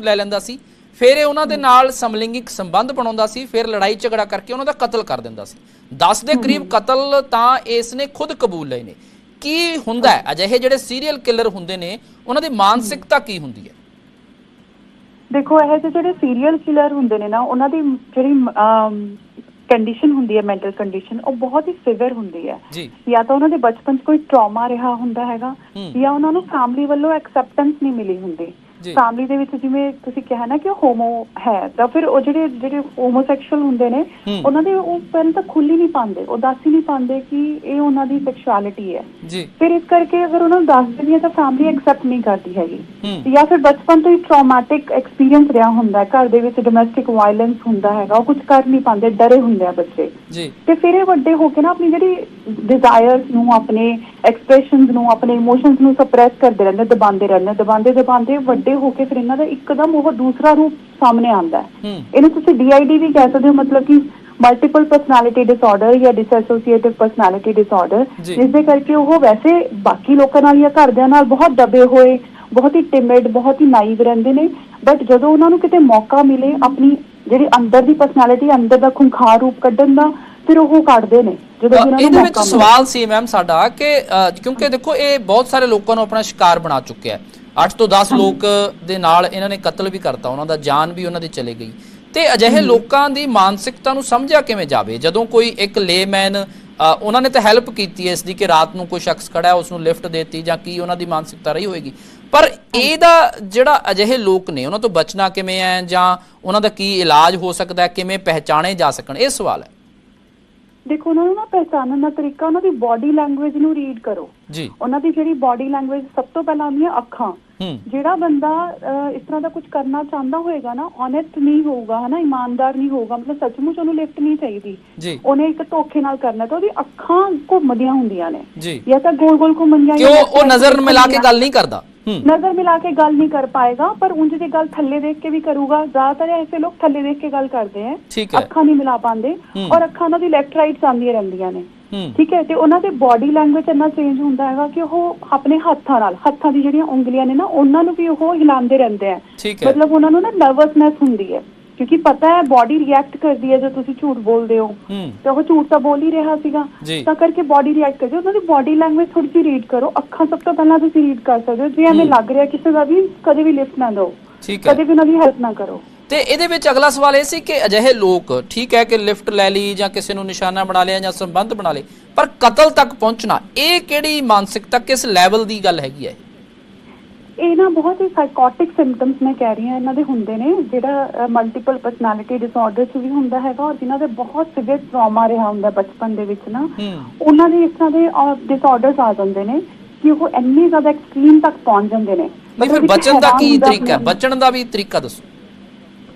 ਲੈ ਲੈਂਦਾ ਸੀ। ਫਿਰ ਇਹ ਉਹਨਾਂ ਦੇ ਨਾਲ ਸਮਲਿੰਗਿਕ ਸੰਬੰਧ ਬਣਾਉਂਦਾ ਸੀ। ਫਿਰ ਲੜਾਈ ਝਗੜਾ ਕਰਕੇ ਉਹਨਾਂ ਦਾ ਕਤਲ ਕਰ ਦਿੰਦਾ ਸੀ। 10 ਦੇ ਕਰੀਬ ਕਤਲ ਤਾਂ ਇਸ ਨੇ ਖੁਦ ਕਬੂਲ ਲਏ ਨੇ। ਕੀ ਹੁੰਦਾ ਹੈ? ਅਜਿਹੇ ਜਿਹੜੇ ਸੀਰੀਅਲ ਕਿਲਰ ਹੁੰਦੇ ਨੇ ਉਹਨਾਂ ਦੀ ਮਾਨਸਿਕਤਾ ਕੀ ਹੁੰਦੀ ਹੈ? ਦੇਖੋ ਇਹ ਜਿਹੇ ਜਿਹੜੇ ਸੀਰੀਅਲ ਕਿਲਰ ਹੁੰਦੇ ਨੇ ਨਾ ਉਹਨਾਂ ਦੀ ਜਿਹੜੀ ਕੰਡੀਸ਼ਨ ਹੁੰਦੀ ਹੈ ਮੈਂਟਲ ਕੰਡੀਸ਼ਨ ਉਹ ਬਹੁਤ ਹੀ ਸਿਵਰ ਹੁੰਦੀ ਹੈ। ਜੀ। ਤਾਂ ਉਹਨਾਂ ਦੇ ਬਚਪਨ 'ਚ ਕੋਈ ਟਰਾਮਾ ਰਿਹਾ ਹੁੰਦਾ ਹੈਗਾ। ਜਾਂ ਉਹਨਾਂ ਨੂੰ ਫੈਮਿਲੀ ਵੱਲੋਂ ਐਕਸੈਪਟੈਂਸ ਨਹੀਂ ਮਿਲੀ ਹੁੰਦੀ। ਫੈਮਿਲੀ ਦੇ ਵਿੱਚ ਜਿਵੇਂ ਤੁਸੀਂ ਕਿਹਾ ਨਾ ਕਿ ਉਹ ਹੋਮੋ ਹੈ ਤਾਂ ਫਿਰ ਉਹ ਜਿਹੜੇ ਜਿਹੜੇ ਹੋਮੋਸੈਕਸ਼ੂਅਲ ਹੁੰਦੇ ਨੇ। ਉਹਨਾਂ ਦੇ ਉਹ ਪਹਿਲਾਂ ਤਾਂ ਖੁੱਲ ਹੀ ਨਹੀਂ ਪਾਉਂਦੇ ਉਹ ਦੱਸ ਹੀ ਨਹੀਂ ਪਾਉਂਦੇ ਕਿ ਇਹ ਉਹਨਾਂ ਦੀ ਸੈਕਸ਼ੁਅਲਿਟੀ ਹੈ। ਜੀ। ਫਿਰ ਇਸ ਕਰਕੇ ਅਗਰ ਉਹਨਾਂ ਨੂੰ ਦੱਸ ਦਿੰਦੀ ਹੈ ਤਾਂ ਫੈਮਿਲੀ ਐਕਸੈਪਟ ਨਹੀਂ ਕਰਦੀ ਹੈਗੀ। ਜਾਂ ਫਿਰ ਬਚਪਨ ਤੋਂ ਹੀ ਟਰਾਮਾਟਿਕ ਐਕਸਪੀਰੀਅੰਸ ਰਿਹਾ ਹੁੰਦਾ ਹੈ ਘਰ ਦੇ ਵਿੱਚ ਡੋਮੈਸਟਿਕ ਵਾਇਲੈਂਸ ਹੁੰਦਾ ਹੈਗਾ ਉਹ ਕੁਝ ਕਰ ਨਹੀਂ ਪਾਉਂਦੇ ਡਰੇ ਹੁੰਦੇ ਆ ਬੱਚੇ। ਜੀ। ਤੇ ਫਿਰ ਇਹ ਵੱਡੇ ਹੋ ਕੇ ਨਾ ਆਪਣੀ ਜਿਹੜੀ ਡਿਜ਼ਾਇਰਸ ਨੂੰ ਆਪਣੇ ਐਕਸਪ੍ਰੈਸ਼ਨਸ ਨੂੰ ਆਪਣੇ ਇਮੋਸ਼ਨਸ ਨੂੰ ਸਪਰੈਸ ਕਰਦੇ ਰਹਿੰਦੇ ਦਬਾਉਂਦੇ ਰਹਿੰਦੇ ਦਬਾਉਂਦੇ ਦਬਾਉਂਦੇ ਵੱਡੇ ਹੋ ਕੇ ਫਿਰ ਇਹਨਾਂ ਦਾ ਇੱਕਦਮ ਉਹ ਦੂਸਰਾ ਰੂਪ ਸਾਹਮਣੇ ਆਉਂਦਾ ਹੈ। ਇਹਨੂੰ ਤੁਸੀਂ ਡੀਆਈਡੀ ਵੀ ਕਹਿ ਸਕਦੇ ਹੋ ਮਤਲਬ ਕਿ ਮਲਟੀਪਲ ਪਰਸਨੈਲਿਟੀ ਡਿਸਆਰਡਰ ਜਾਂ ਡਿਸਐਸੋਸੀਏਟਿਵ ਪਰਸਨੈਲਿਟੀ ਡਿਸਆਰਡਰ। ਜਿਸ ਦੇ ਕਰਕੇ ਉਹ ਵੈਸੇ ਬਾਕੀ ਲੋਕਾਂ ਨਾਲ ਜਾਂ ਘਰਦਿਆਂ ਨਾਲ ਬਹੁਤ ਦਬੇ ਹੋਏ ਬਹੁਤ ਹੀ ਟਿਮਿਡ ਬਹੁਤ ਹੀ ਨਾਈਵ ਰਹਿੰਦੇ ਨੇ। ਬਟ ਜਦੋਂ ਉਹਨਾਂ ਨੂੰ ਕਿਤੇ ਮੌਕਾ ਮਿਲੇ ਆਪਣੀ ਜਿਹੜੀ ਅੰਦਰ ਦੀ ਪਰਸਨੈਲਿਟੀ ਅੰਦਰ ਦਾ ਖੁੰਖਾਰ ਰੂਪ ਕੱਢਣ ਦਾ ਫਿਰ ਉਹ ਕੱਢਦੇ ਨੇ ਜਦੋਂ ਉਹਨਾਂ ਨੂੰ ਇਹਦੇ ਵਿੱਚ ਸਵਾਲ ਸੀ ਮੈਮ ਸਾਡਾ ਕਿ ਕਿਉਂਕਿ ਦੇਖੋ ਇਹ ਬਹੁਤ ਸਾਰੇ ਲੋਕਾਂ ਨੂੰ ਆਪਣਾ ਸ਼ਿਕਾਰ ਬਣਾ ਚੁੱਕਿਆ ਹੈ। 8 ਤੋਂ 10 ਲੋਕ ਦੇ ਨਾਲ ਇਹਨਾਂ ਨੇ ਕਤਲ ਵੀ ਕਰਤਾ ਉਹਨਾਂ ਦਾ ਜਾਨ ਵੀ ਉਹਨਾਂ ਦੀ ਚਲੇ ਗਈ। ਤੇ ਅਜਿਹੇ ਲੋਕਾਂ ਦੀ ਮਾਨਸਿਕਤਾ ਨੂੰ ਸਮਝਿਆ ਕਿਵੇਂ ਜਾਵੇ? ਜਦੋਂ ਕੋਈ ਇੱਕ ਲੇਮੈਨ ਉਹਨਾਂ ਨੇ ਤਾਂ ਹੈਲਪ ਕੀਤੀ ਇਸ ਦੀ ਕਿ ਰਾਤ ਨੂੰ ਕੋਈ ਸ਼ਖਸ ਖੜਾ ਹੈ ਉਸ ਨੂੰ ਲਿਫਟ ਦੇਤੀ ਜਾਂ ਕੀ ਉਹਨਾਂ ਦੀ ਮਾਨਸਿਕਤਾ ਰਹੀ ਹੋਏਗੀ? ਪਰ ਇਹਦਾ ਜਿਹੜਾ ਅਜਿਹੇ ਲੋਕ ਨੇ ਉਹਨਾਂ ਤੋਂ ਬਚਣਾ ਕਿਵੇਂ ਹੈ ਜਾਂ ਉਹਨਾਂ ਦਾ ਕੀ ਇਲਾਜ ਹੋ ਸਕਦਾ ਹੈ ਕਿਵੇਂ ਪਹਿਚਾਣੇ ਜਾ ਸਕਣ? ਇਹ ਸਵਾਲ ਹੈ। ਦੇਖੋ ਉਹਨਾਂ ਨੂੰ ਨਾ ਪਹਿਚਾਨਣ ਦਾ ਤਰੀਕਾ ਉਹਨਾਂ ਦੀ ਬਾਡੀ ਲੈਂਗੁਏਜ ਨੂੰ ਰੀਡ ਕਰੋ। ਜੀ। ਉਹਨਾਂ ਦੀ ਜਿਹੜੀ ਬਾਡੀ ਲੈਂਗੁਏਜ ਸਭ ਤੋਂ ਪਹਿਲਾਂ ਆਉਂਦੀਆਂ ਅੱਖਾਂ। ਹੂੰ। ਜਿਹੜਾ ਬੰਦਾ ਇਸ ਤਰ੍ਹਾਂ ਦਾ ਕੁਝ ਕਰਨਾ ਚਾਹੁੰਦਾ ਹੋਏਗਾ ਨਾ ਓਨੈਸਟ ਨਹੀਂ ਹੋਊਗਾ ਹਨਾ ਇਮਾਨਦਾਰ ਨਹੀਂ ਹੋਊਗਾ ਮਤਲਬ ਸੱਚਮੁੱਚ ਉਹਨੂੰ ਲਿਫਟ ਨਹੀਂ ਚਾਹੀਦੀ। ਉਹਨੇ ਇੱਕ ਧੋਖੇ ਨਾਲ ਕਰਨਾ ਤਾਂ ਉਹਦੀ ਅੱਖਾਂ ਘੁੰਮਦੀਆਂ ਹੁੰਦੀਆਂ ਨੇ। ਜੀ। ਤਾਂ ਗੋਲ ਗੋਲ ਘੁੰਮਣੀਆਂ ਕਿਉਂ ਉਹ ਨਜ਼ਰ ਮਿਲਾ ਕੇ ਗੱਲ ਨਹੀਂ ਕਰਦਾ? ਨਜ਼ਰ ਮਿਲਾ ਕੇ ਗੱਲ ਨਹੀਂ ਕਰ ਪਾਏਗਾ ਪਰ ਉਂਝ ਦੀ ਗੱਲ ਥੱਲੇ ਦੇਖ ਕੇ ਵੀ ਕਰੂਗਾ ਜ਼ਿਆਦਾਤਰ ਐਸੇ ਲੋਕ ਥੱਲੇ ਦੇਖ ਕੇ ਗੱਲ ਕਰਦੇ ਹੈ ਅੱਖਾਂ ਨਹੀਂ ਮਿਲਾ ਪਾਉਂਦੇ। ਔਰ ਅੱਖਾਂ ਉਹਨਾਂ ਦੀ ਲੈਫਟ ਰਾਈਟ ਆਉਂਦੀਆਂ ਰਹਿੰਦੀਆਂ ਨੇ। ਠੀਕ ਹੈ ਤੇ ਉਹਨਾਂ ਦੇ ਬਾਡੀ ਲੈਂਗੁਏਜ ਇੰਨਾ ਚੇਂਜ ਹੁੰਦਾ ਹੈਗਾ ਕਿ ਉਹ ਆਪਣੇ ਹੱਥਾਂ ਨਾਲ ਹੱਥਾਂ ਦੀ ਜਿਹੜੀਆਂ ਉਂਗਲੀਆਂ ਨੇ ਨਾ ਉਹਨਾਂ ਨੂੰ ਵੀ ਉਹ ਹਿਲਾਉਂਦੇ ਰਹਿੰਦੇ ਆ ਮਤਲਬ ਉਹਨਾਂ ਨੂੰ ਨਾ ਨਰਵਸਨੈਸ ਹੁੰਦੀ ਹੈ ਕਿਉਂਕਿ ਪਤਾ ਹੈ ਬਾਡੀ ਰਿਐਕਟ ਕਰਦੀ ਹੈ ਜਦੋਂ ਤੁਸੀਂ ਝੂਠ ਬੋਲਦੇ ਹੋ। ਤੇ ਉਹ ਝੂਠ ਤਾਂ ਬੋਲ ਹੀ ਰਿਹਾ ਸੀਗਾ। ਜੀ। ਤਾਂ ਕਰਕੇ ਬਾਡੀ ਰਿਐਕਟ ਕਰਦੀ ਉਹਨਾਂ ਦੀ ਬਾਡੀ ਲੈਂਗੁਏਜ ਥੋੜੀ ਜਿਹੀ ਰੀਡ ਕਰੋ। ਅੱਖਾਂ ਸਭ ਤੋਂ ਪਹਿਲਾਂ ਤੁਸੀਂ ਰੀਡ ਕਰ ਸਕਦੇ ਹੋ। ਜੇ ਐਵੇਂ। ਲੱਗ ਰਿਹਾ ਕਿਸੇ ਦਾ ਵੀ ਕਦੇ ਵੀ ਲਿਫਟ ਨਾ ਦਿਓ। ਕਦੇ ਵੀ ਉਹਨਾਂ ਦੀ ਹੈਲਪ ਨਾ ਕਰੋ। ਤੇ ਇਹਦੇ ਵਿੱਚ ਅਗਲਾ ਸਵਾਲ ਇਹ ਸੀ ਕਿ ਅਜਿਹੇ ਲੋਕ ਠੀਕ ਹੈ ਕਿ ਲਿਫਟ ਲੈ ਲਈ ਜਾਂ ਕਿਸੇ ਨੂੰ ਨਿਸ਼ਾਨਾ ਬਣਾ ਲਿਆ ਜਾਂ ਸੰਬੰਧ ਬਣਾ ਲਏ ਪਰ ਕਤਲ ਤੱਕ ਪਹੁੰਚਣਾ ਇਹ ਕਿਹੜੀ ਮਾਨਸਿਕਤਾ ਕਿਸ ਲੈਵਲ ਦੀ ਗੱਲ ਹੈਗੀ ਹੈ? ਇਹ ਨਾ ਬਹੁਤ ਹੀ ਸਾਈਕੋਟਿਕ ਸਿੰਪਟਮਸ ਮੈਂ ਕਹਿ ਰਹੀ ਹਾਂ ਇਹਨਾਂ ਦੇ ਹੁੰਦੇ ਨੇ ਜਿਹੜਾ ਮਲਟੀਪਲ ਪਰਸਨੈਲਿਟੀ ਡਿਸਆਰਡਰ ਚ ਵੀ ਹੁੰਦਾ ਹੈਗਾ ਔਰ ਜਿਨ੍ਹਾਂ ਦੇ ਬਹੁਤ ਸਿਵੀਅਰ ਟਰਾਮਾ ਰਿਹਾ ਹੁੰਦਾ ਬਚਪਨ ਦੇ ਵਿੱਚ ਨਾ ਉਹਨਾਂ ਦੇ ਇਸ ਤਰ੍ਹਾਂ ਦੇ ਡਿਸਆਰਡਰਸ ਆ ਜਾਂਦੇ ਨੇ ਕਿ ਉਹ ਇੰਨੀ ਜ਼ਿਆਦਾ ਐਕਸਟ੍ਰੀਮ ਤੱਕ ਪਹੁੰਚ ਜਾਂਦੇ ਨੇ। ਨਹੀਂ ਫਿਰ ਬਚਣ ਦਾ ਕੀ ਤਰੀਕਾ? ਬਚਣ ਦਾ ਵੀ ਤਰੀਕਾ ਦੱਸੋ।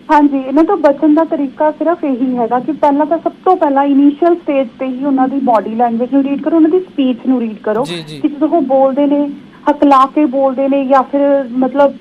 ਹਾਂਜੀ ਇਹਨਾਂ ਤੋਂ ਬਚਣ ਦਾ ਤਰੀਕਾ ਸਿਰਫ ਇਹੀ ਹੈਗਾ ਕਿ ਪਹਿਲਾਂ ਤਾਂ ਸਭ ਤੋਂ ਪਹਿਲਾਂ ਇਨੀਸ਼ੀਅਲ ਸਟੇਜ ਤੇ ਹੀ ਉਹਨਾਂ ਦੀ ਬਾਡੀ ਲੈਂਗੁਏਜ ਨੂੰ ਰੀਡ ਕਰੋ ਉਹਨਾਂ ਦੀ ਸਪੀਚ ਨੂੰ ਰੀਡ ਕਰੋ। ਕਿ ਜਦੋਂ ਉਹ ਬੋਲਦੇ ਨੇ ਹਕਲਾ ਕੇ ਬੋਲਦੇ ਨੇ ਜਾਂ ਫਿਰ ਮਤਲਬ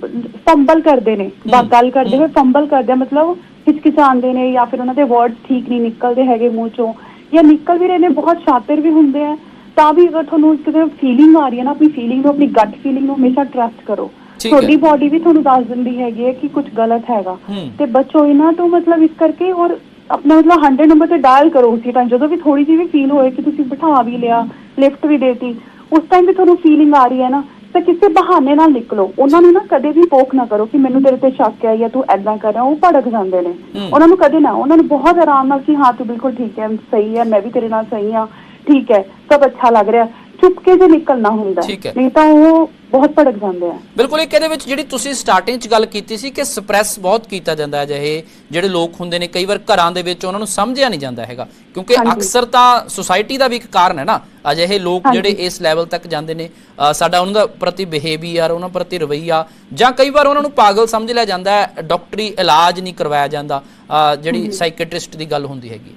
ਫੰਬਲ ਕਰਦੇ ਨੇ ਗੱਲ ਕਰਦੇ। ਹੋਏ ਫੰਬਲ ਕਰਦੇ ਆ, ਮਤਲਬ ਹਿਚਕਿਚਾਉਂਦੇ ਨੇ ਜਾਂ ਫਿਰ ਉਹਨਾਂ ਦੇ ਵਰਡਸ ਠੀਕ ਨਹੀਂ ਨਿਕਲਦੇ ਹੈਗੇ ਮੂੰਹ ਚੋਂ ਜਾਂ ਨਿਕਲ ਵੀ ਰਹੇ ਨੇ ਬਹੁਤ ਸ਼ਾਤਿਰ ਵੀ ਹੁੰਦੇ ਆ ਤਾਂ ਵੀ ਅਗਰ ਤੁਹਾਨੂੰ ਕਿਤੇ ਫੀਲਿੰਗ ਆ ਰਹੀ ਹੈ ਨਾ ਆਪਣੀ ਫੀਲਿੰਗ ਨੂੰ ਆਪਣੀ ਗੱਟ ਫੀਲਿੰਗ ਨੂੰ ਹਮੇਸ਼ਾ ਟਰਸਟ ਕਰੋ। ਤੁਹਾਡੀ ਬਾਡੀ ਵੀ ਤੁਹਾਨੂੰ ਦੱਸ ਦਿੰਦੀ ਹੈਗੀ ਹੈ ਕਿ ਕੁਝ ਗਲਤ ਹੈਗਾ ਤੇ ਬਚੋ ਇਹਨਾਂ ਤੋਂ ਮਤਲਬ ਇਸ ਕਰਕੇ ਔਰ ਆਪਣਾ ਮਤਲਬ 100 ਨੰਬਰ ਤੇ ਡਾਇਲ ਕਰੋ ਉਸੇ ਟਾਈਮ ਜਦੋਂ ਵੀ ਥੋੜੀ ਜਿਹੀ ਵੀ ਫੀਲ ਹੋਏ ਕਿ ਤੁਸੀਂ ਬਿਠਾ ਵੀ ਲਿਆ ਲਿਫਟ ਵੀ ਦੇਤੀ ਉਸ ਟਾਈਮ ਵੀ ਤੁਹਾਨੂੰ ਫੀਲਿੰਗ ਆ ਰਹੀ ਹੈ ਨਾ ਤਾਂ ਕਿਸੇ ਬਹਾਨੇ ਨਾਲ ਨਿਕਲੋ। ਉਹਨਾਂ ਨੂੰ ਨਾ ਕਦੇ ਵੀ ਪੋਕ ਨਾ ਕਰੋ ਕਿ ਮੈਨੂੰ ਤੇਰੇ ਤੇ ਸ਼ੱਕ ਹੈ ਜਾਂ ਤੂੰ ਐਦਾਂ ਕਰ ਰਿਹਾ ਉਹ ਭੜਕ ਜਾਂਦੇ ਨੇ। ਉਹਨਾਂ ਨੂੰ ਕਦੇ ਨਾ ਉਹਨਾਂ ਨੂੰ ਬਹੁਤ ਆਰਾਮ ਨਾਲ ਕਿ ਹਾਂ ਤੂੰ ਬਿਲਕੁਲ ਠੀਕ ਹੈ ਸਹੀ ਹੈ ਮੈਂ ਵੀ ਤੇਰੇ ਨਾਲ ਸਹੀ ਹਾਂ ਠੀਕ ਹੈ ਸਭ ਅੱਛਾ ਲੱਗ ਰਿਹਾ। ਚੁੱਪ ਕੇ ਜੇ ਨਿਕਲਣਾ ਹੁੰਦਾ ਹੈ। ਠੀਕ ਹੈ। ਨਹੀਂ ਤਾਂ ਉਹ ਬਹੁਤ ਭੜਕ ਜਾਂਦੇ ਆ ਬਿਲਕੁਲ ਇੱਕ ਇਹਦੇ ਵਿੱਚ ਜਿਹੜੀ ਤੁਸੀਂ ਸਟਾਰਟਿੰਗ 'ਚ ਗੱਲ ਕੀਤੀ ਸੀ ਕਿ ਸਪਰੈਸ ਬਹੁਤ ਕੀਤਾ ਜਾਂਦਾ ਹੈ ਜਿਹੇ ਜਿਹੜੇ ਲੋਕ ਹੁੰਦੇ ਨੇ ਕਈ ਵਾਰ ਘਰਾਂ ਦੇ ਵਿੱਚ ਉਹਨਾਂ ਨੂੰ ਸਮਝਿਆ ਨਹੀਂ ਜਾਂਦਾ ਹੈਗਾ ਕਿਉਂਕਿ ਹਾਂਜੀ। ਅਕਸਰ ਤਾਂ ਸੁਸਾਇਟੀ ਦਾ ਵੀ ਇੱਕ ਕਾਰਨ ਹੈ ਨਾ ਅਜਿਹੇ ਲੋਕ। ਜਿਹੜੇ ਇਸ ਲੈਵਲ ਤੱਕ ਜਾਂਦੇ ਨੇ ਅ, ਸਾਡਾ ਉਹਨਾਂ ਦਾ ਪ੍ਰਤੀ ਬਿਹੇਵੀਅਰ ਉਹਨਾਂ ਪ੍ਰਤੀ ਰਵੱਈਆ ਜਾਂ ਕਈ ਵਾਰ ਉਹਨਾਂ ਨੂੰ ਪਾਗਲ ਸਮਝ ਲਿਆ ਜਾਂਦਾ ਹੈ ਡਾਕਟਰੀ ਇਲਾਜ ਨਹੀਂ ਕਰਵਾਇਆ ਜਾਂਦਾ ਅ, ਜਿਹੜੀ ਸਾਈਕੈਟ੍ਰਿਸਟ ਦੀ ਗੱਲ ਹੁੰਦੀ ਹੈਗੀ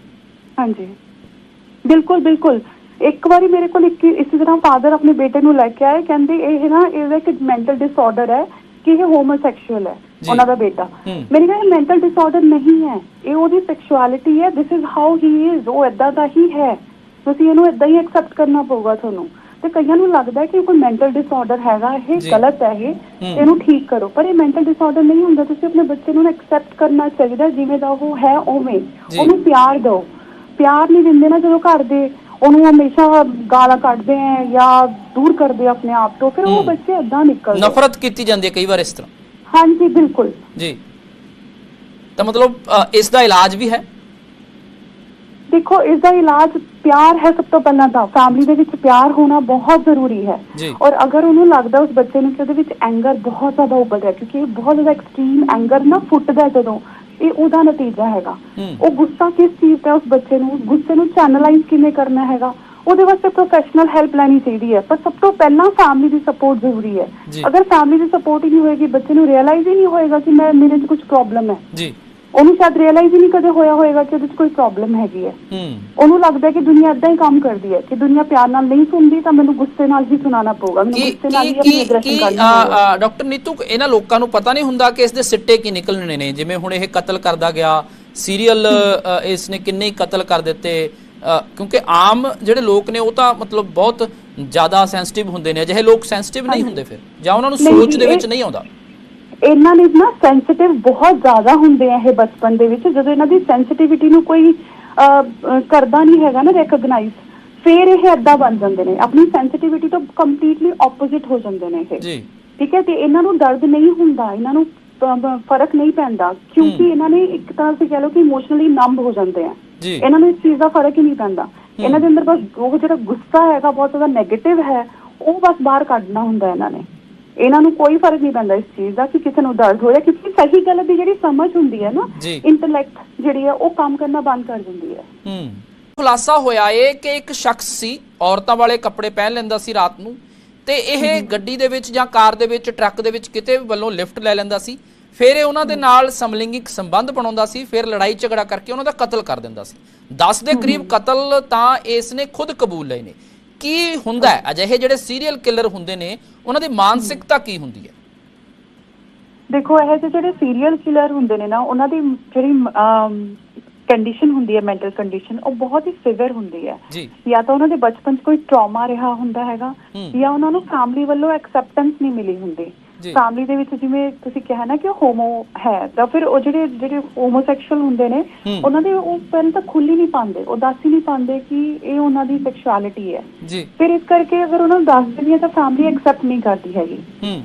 ਹਾਂਜੀ ਬਿਲਕੁਲ ਬਿਲਕੁਲ ਇੱਕ ਵਾਰੀ ਮੇਰੇ ਕੋਲ ਇੱਕ ਇਸੇ ਤਰ੍ਹਾਂ ਫਾਦਰ ਆਪਣੇ ਬੇਟੇ ਨੂੰ ਲੈ ਕੇ ਆਏ ਕਹਿੰਦੇ ਇਹ ਨਾ ਇਹਦਾ ਇੱਕ ਮੈਂਟਲ ਡਿਸਆਰਡਰ ਹੈ ਕਿ ਇਹ ਹੋਮੋਸੈਕਸ਼ੂਅਲ ਹੈ। ਉਹਨਾਂ ਦਾ ਬੇਟਾ। ਮੇਰੇ ਕਿਹਾ ਇਹ ਮੈਂਟਲ ਡਿਸਆਰਡਰ ਨਹੀਂ ਹੈ ਇਹ ਉਹਦੀ ਸੈਕਸ਼ੁਅਲਿਟੀ ਹੈ this is how he is ਉਹ ਇਦਾਂ ਦਾ ਹੀ ਹੈ ਤੁਸੀਂ ਇਹਨੂੰ ਇਦਾਂ ਹੀ ਐਕਸੈਪਟ ਕਰਨਾ ਪਊਗਾ ਤੁਹਾਨੂੰ ਤੇ ਕਈਆਂ ਨੂੰ ਲੱਗਦਾ ਕਿ ਕੋਈ ਮੈਂਟਲ ਡਿਸਆਰਡਰ ਹੈਗਾ ਇਹ। ਗਲਤ ਹੈ ਇਹ ਇਹਨੂੰ ਠੀਕ ਕਰੋ ਪਰ ਇਹ ਮੈਂਟਲ ਡਿਸਆਰਡਰ ਨਹੀਂ ਹੁੰਦਾ ਤੁਸੀਂ ਆਪਣੇ ਬੱਚੇ ਨੂੰ ਐਕਸੈਪਟ ਕਰਨਾ ਚਾਹੀਦਾ ਜਿਵੇਂ ਦਾ ਉਹ ਹੈ ਉਵੇਂ। ਉਹਨੂੰ ਪਿਆਰ ਦਿਓ ਪਿਆਰ ਨਹੀਂ ਦਿੰਦੇ ਨਾ ਜਦੋਂ ਘਰ ਦੇ ਉਹਨੂੰ ਹਮੇਸ਼ਾ ਗਾਲਾਂ ਕੱਢਦੇ ਆ ਜਾਂ ਦੂਰ ਕਰਦੇ ਆ ਆਪਣੇ ਆਪ ਤੋਂ ਫਿਰ ਉਹ ਹੂੰ। ਬੱਚੇ ਏਦਾਂ ਨਿਕਲਦੇ ਨਫ਼ਰਤ ਕੀਤੀ ਜਾਂਦੀ ਹੈ ਕਈ ਵਾਰ ਇਸ ਤਰ੍ਹਾਂ ਹਾਂਜੀ ਬਿਲਕੁਲ ਜੀ ਤਾਂ ਮਤਲਬ ਅ, ਇਸ ਦਾ ਇਲਾਜ ਵੀ ਹੈ ਦੇਖੋ ਇਸ ਦਾ ਇਲਾਜ ਪਿਆਰ ਹੈ ਸਭ ਤੋਂ ਪਹਿਲਾਂ ਤਾਂ ਫੈਮਿਲੀ ਦੇ ਵਿੱਚ ਪਿਆਰ ਹੋਣਾ ਬਹੁਤ ਜ਼ਰੂਰੀ ਹੈ ਜੀ। ਔਰ ਅਗਰ ਉਹਨੂੰ ਲੱਗਦਾ ਉਸ ਬੱਚੇ ਨੂੰ ਕਿ ਉਹਦੇ ਵਿੱਚ ਐਂਗਰ ਬਹੁਤ ਜ਼ਿਆਦਾ ਉੱਭਰ ਰਿਹਾ ਕਿਉਂਕਿ ਇਹ ਬਹੁਤ ਜ਼ਿਆਦਾ ਐਕਸਟ੍ਰੀਮ ਐਂਗਰ ਨਾ ਫੁੱਟਦਾ ਹੈ ਜਦੋਂ ਇਹ ਉਹਦਾ ਨਤੀਜਾ ਹੈਗਾ। ਉਹ ਗੁੱਸਾ ਕਿਸ ਚੀਜ਼ ਦਾ ਉਸ ਬੱਚੇ ਨੂੰ ਗੁੱਸੇ ਨੂੰ ਚੈਨਲਾਈਜ਼ ਕਿਵੇਂ ਕਰਨਾ ਹੈਗਾ? ਉਹਦੇ ਵਾਸਤੇ ਪ੍ਰੋਫੈਸ਼ਨਲ ਹੈਲਪ ਲੈਣੀ ਚਾਹੀਦੀ ਹੈ। ਪਰ ਸਭ ਤੋਂ ਪਹਿਲਾਂ ਫੈਮਿਲੀ ਦੀ ਸਪੋਰਟ ਜ਼ਰੂਰੀ ਹੈ। ਅਗਰ ਫੈਮਿਲੀ ਦੀ ਸਪੋਰਟ ਹੀ ਨਹੀਂ ਹੋਏਗੀ ਬੱਚੇ ਨੂੰ ਰਿਅਲਾਈਜ਼ ਹੀ ਨਹੀਂ ਹੋਏਗਾ ਕਿ ਮੈਂ ਮੇਰੇ 'ਚ ਕੁਝ ਪ੍ਰੋਬਲਮ ਹੈ। ਜੀ। ਉਹਨੂੰ ਸ਼ਾਇਦ ਰਿਅਲਾਈਜ਼ ਹੀ ਨਹੀਂ ਕਦੇ ਹੋਇਆ ਹੋਏਗਾ ਕਿ ਉਹਦੇ 'ਚ ਕੋਈ ਪ੍ਰੋਬਲਮ ਹੈਗੀ ਹੈ। ਉਹਨੂੰ ਲੱਗਦਾ ਕਿ ਦੁਨੀਆ ਏਦਾਂ ਹੀ ਕੰਮ ਕਰਦੀ ਹੈ ਕਿ ਦੁਨੀਆ ਪਿਆਰ ਨਾਲ ਨਹੀਂ ਸੁਣਦੀ ਤਾਂ ਮੈਨੂੰ ਗੁੱਸੇ ਨਾਲ ਹੀ ਸੁਣਾਉਣਾ ਪਊਗਾ। ਮੈਨੂੰ ਗੁੱਸੇ ਨਾਲ ਹੀ ਆਪਣੀ ਐਗਰੈਸ਼ਨ ਕਰਨੀ ਪਊਗਾ। ਡਾਕਟਰ ਨੀਤੂ ਇਹਨਾਂ ਲੋਕਾਂ ਨੂੰ ਪਤਾ ਨਹੀਂ ਹੁੰਦਾ ਕਿ ਇਸ ਦੇ ਸਿੱਟੇ ਕੀ ਨਿਕਲਣੇ ਨੇ। ਜਿਵੇਂ ਹੁਣ ਇਹ ਕਤਲ ਕਰਦਾ ਗਿਆ ਸੀਰੀਅਲ ਇਸ ਨੇ ਕਿੰਨੇ ਹੀ ਕਤਲ ਕਰ ਦਿੱਤੇ ਕਿਉਂਕਿ ਆਮ ਜਿਹੜੇ ਲੋਕ ਨੇ ਉਹ ਤਾਂ ਮਤਲਬ ਬਹੁਤ ਜ਼ਿਆਦਾ ਸੈਂਸਿਟਿਵ ਹੁੰਦੇ ਨੇ। ਅਜਿਹੇ ਲੋਕ ਸੈਂਸਿਟਿਵ ਨਹੀਂ ਹੁੰਦੇ ਫਿਰ। ਜਾਂ ਉਹਨਾਂ ਨੂੰ ਸੋਚ ਦੇ ਵਿੱਚ ਨਹੀਂ ਆਉਂਦਾ। ਇਹਨਾਂ ਨੇ ਨਾ ਸੈਂਸਿਟਿਵ ਬਹੁਤ ਜ਼ਿਆਦਾ ਹੁੰਦੇ ਆ ਇਹ ਬਚਪਨ ਦੇ ਵਿੱਚ। ਜਦੋਂ ਇਹਨਾਂ ਦੀ ਸੈਂਸਿਟਿਵਿਟੀ ਨੂੰ ਕੋਈ ਕਰਦਾ ਨਹੀਂ ਹੈਗਾ ਨਾ ਰੈਕਗਨਾਈਜ਼ ਫਿਰ ਇਹ ਏਦਾਂ ਬਣ ਜਾਂਦੇ ਨੇ। ਆਪਣੀ ਸੈਂਸਿਟਿਵਿਟੀ ਤੋਂ ਕੰਪਲੀਟਲੀ ਆਪੋਜ਼ਿਟ ਹੋ ਜਾਂਦੇ ਨੇ ਇਹ। ਜੀ। ਠੀਕ ਹੈ? ਤੇ ਇਹਨਾਂ ਨੂੰ ਦਰਦ ਨਹੀਂ ਹੁੰਦਾ ਇਹਨਾਂ ਨੂੰ ਫ਼ਰਕ ਨਹੀਂ ਪੈਂਦਾ। ਕਿਉਂਕਿ। ਇਹਨਾਂ ਨੇ ਇੱਕ ਤਰ੍ਹਾਂ ਸੇ ਕਹ ਲਓ ਕਿ ਇਮੋਸ਼ਨਲੀ ਨੰਬ ਹੋ ਜਾਂਦੇ ਆ। ਇਹਨਾਂ ਨੂੰ ਇਸ ਚੀਜ਼ ਦਾ ਫ਼ਰਕ ਹੀ ਨਹੀਂ ਪੈਂਦਾ। ਇਹਨਾਂ ਦੇ ਅੰਦਰ ਬਸ ਉਹ ਜਿਹੜਾ ਗੁੱਸਾ ਹੈਗਾ ਬਹੁਤ ਜ਼ਿਆਦਾ 네ਗੇਟਿਵ ਹੈ ਉਹ ਬਸ ਬਾਹਰ ਕੱਢਣਾ ਹੁੰਦਾ ਇਹਨਾਂ ਨੇ। ਇਹਨਾਂ ਨੂੰ ਕੋਈ ਫ਼ਰਕ ਨਹੀਂ ਪੈਂਦਾ ਇਸ ਚੀਜ਼ ਦਾ ਕਿ ਕਿਸੇ ਨੂੰ ਦਰਦ ਹੋ ਰਿਹਾ ਕਿਉਂਕਿ ਸਹੀ ਗਲਤ ਦੀ ਜਿਹੜੀ ਸਮਝ ਹੁੰਦੀ ਹੈ ਨਾ ਜੀ। ਇੰਟੈਲੈਕਟ ਜਿਹੜੀ ਹੈ ਉਹ ਕੰਮ ਕਰਨਾ ਬੰਦ ਕਰ ਦਿੰਦੀ ਹੈ। ਹੂੰ। ਖੁਲਾਸਾ ਹੋਇਆ ਏ ਕਿ ਇੱਕ ਸ਼ਖਸ ਸੀ ਔਰਤਾਂ ਵਾਲੇ ਕੱਪੜੇ ਪਹਿਨ ਲੈਂਦਾ ਸੀ ਰਾਤ ਨੂੰ ਤੇ ਇਹ ਗੱਡੀ ਦੇ ਵਿੱਚ ਜਾਂ ਕਾਰ ਦੇ ਵਿੱਚ ਟਰੱਕ ਦੇ ਵਿੱਚ ਕਿਤੇ ਵੱਲੋਂ ਲਿਫਟ ਲੈ ਲੈਂਦਾ ਸੀ ਫਿਰ ਇਹ ਉਹਨਾਂ ਦੇ ਨਾਲ ਸਮਲਿੰਗਿਕ ਸੰਬੰਧ ਬਣਾਉਂਦਾ ਸੀ ਫਿਰ ਲੜਾਈ ਝਗੜਾ ਕਰਕੇ ਉਹਨਾਂ ਦਾ ਕਤਲ ਕਰ ਦਿੰਦਾ ਸੀ। 10 ਦੇ ਕਰੀਬ ਕਤਲ ਤਾਂ ਇਸ ਨੇ ਖੁਦ ਕਬੂਲ ਲਏ ਨੇ। ਕੀ ਹੁੰਦਾ ਹੈ ਅਜਿਹੇ ਜਿਹੜੇ ਸੀਰੀਅਲ ਕਿਲਰ ਹੁੰਦੇ ਨੇ ਉਹਨਾਂ ਦੀ ਮਾਨਸਿਕਤਾ ਕੀ ਹੁੰਦੀ ਹੈ ਦੇਖੋ ਇਹ ਜਿਹੇ ਜਿਹੜੇ ਸੀਰੀਅਲ ਕਿਲਰ ਹੁੰਦੇ ਨੇ ਨਾ ਉਹਨਾਂ ਦੀ ਜਿਹੜੀ ਕੰਡੀਸ਼ਨ ਹੁੰਦੀ ਹੈ ਮੈਂਟਲ ਕੰਡੀਸ਼ਨ ਉਹ ਬਹੁਤ ਹੀ ਸਿਵਰ ਹੁੰਦੀ ਹੈ ਜੀ ਤਾਂ ਉਹਨਾਂ ਦੇ ਬਚਪਨ 'ਚ ਕੋਈ ਟਰਾਮਾ ਰਿਹਾ ਹੁੰਦਾ ਹੈਗਾ। ਜਾਂ ਉਹਨਾਂ ਨੂੰ ਫੈਮਿਲੀ ਵੱਲੋਂ ਐਕਸੈਪਟੈਂਸ ਨਹੀਂ ਮਿਲੀ ਹੁੰਦੀ। ਫੈਮਿਲੀ ਦੇ ਵਿੱਚ ਜਿਵੇਂ ਤੁਸੀਂ ਕਿਹਾ ਨਾ ਕਿ ਉਹ ਹੋਮੋ ਹੈ ਤਾਂ ਫਿਰ ਉਹ ਜਿਹੜੇ ਜਿਹੜੇ ਹੋਮੋਸੈਕਸ਼ੂਅਲ ਹੁੰਦੇ ਨੇ। ਉਹਨਾਂ ਦੇ ਉਹ ਪਹਿਲਾਂ ਤਾਂ ਖੁੱਲ ਹੀ ਨਹੀਂ ਪਾਉਂਦੇ ਉਹ ਦੱਸ ਹੀ ਨਹੀਂ ਪਾਉਂਦੇ ਕਿ ਇਹ ਉਹਨਾਂ ਦੀ ਸੈਕਸ਼ੁਅਲਿਟੀ ਹੈ। ਜੀ। ਫਿਰ ਇਸ ਕਰਕੇ ਅਗਰ ਉਹਨਾਂ ਨੂੰ ਦੱਸ ਦਿੰਦੀ ਹੈ ਤਾਂ ਫੈਮਿਲੀ ਐਕਸੈਪਟ ਨਹੀਂ ਕਰਦੀ ਹੈਗੀ।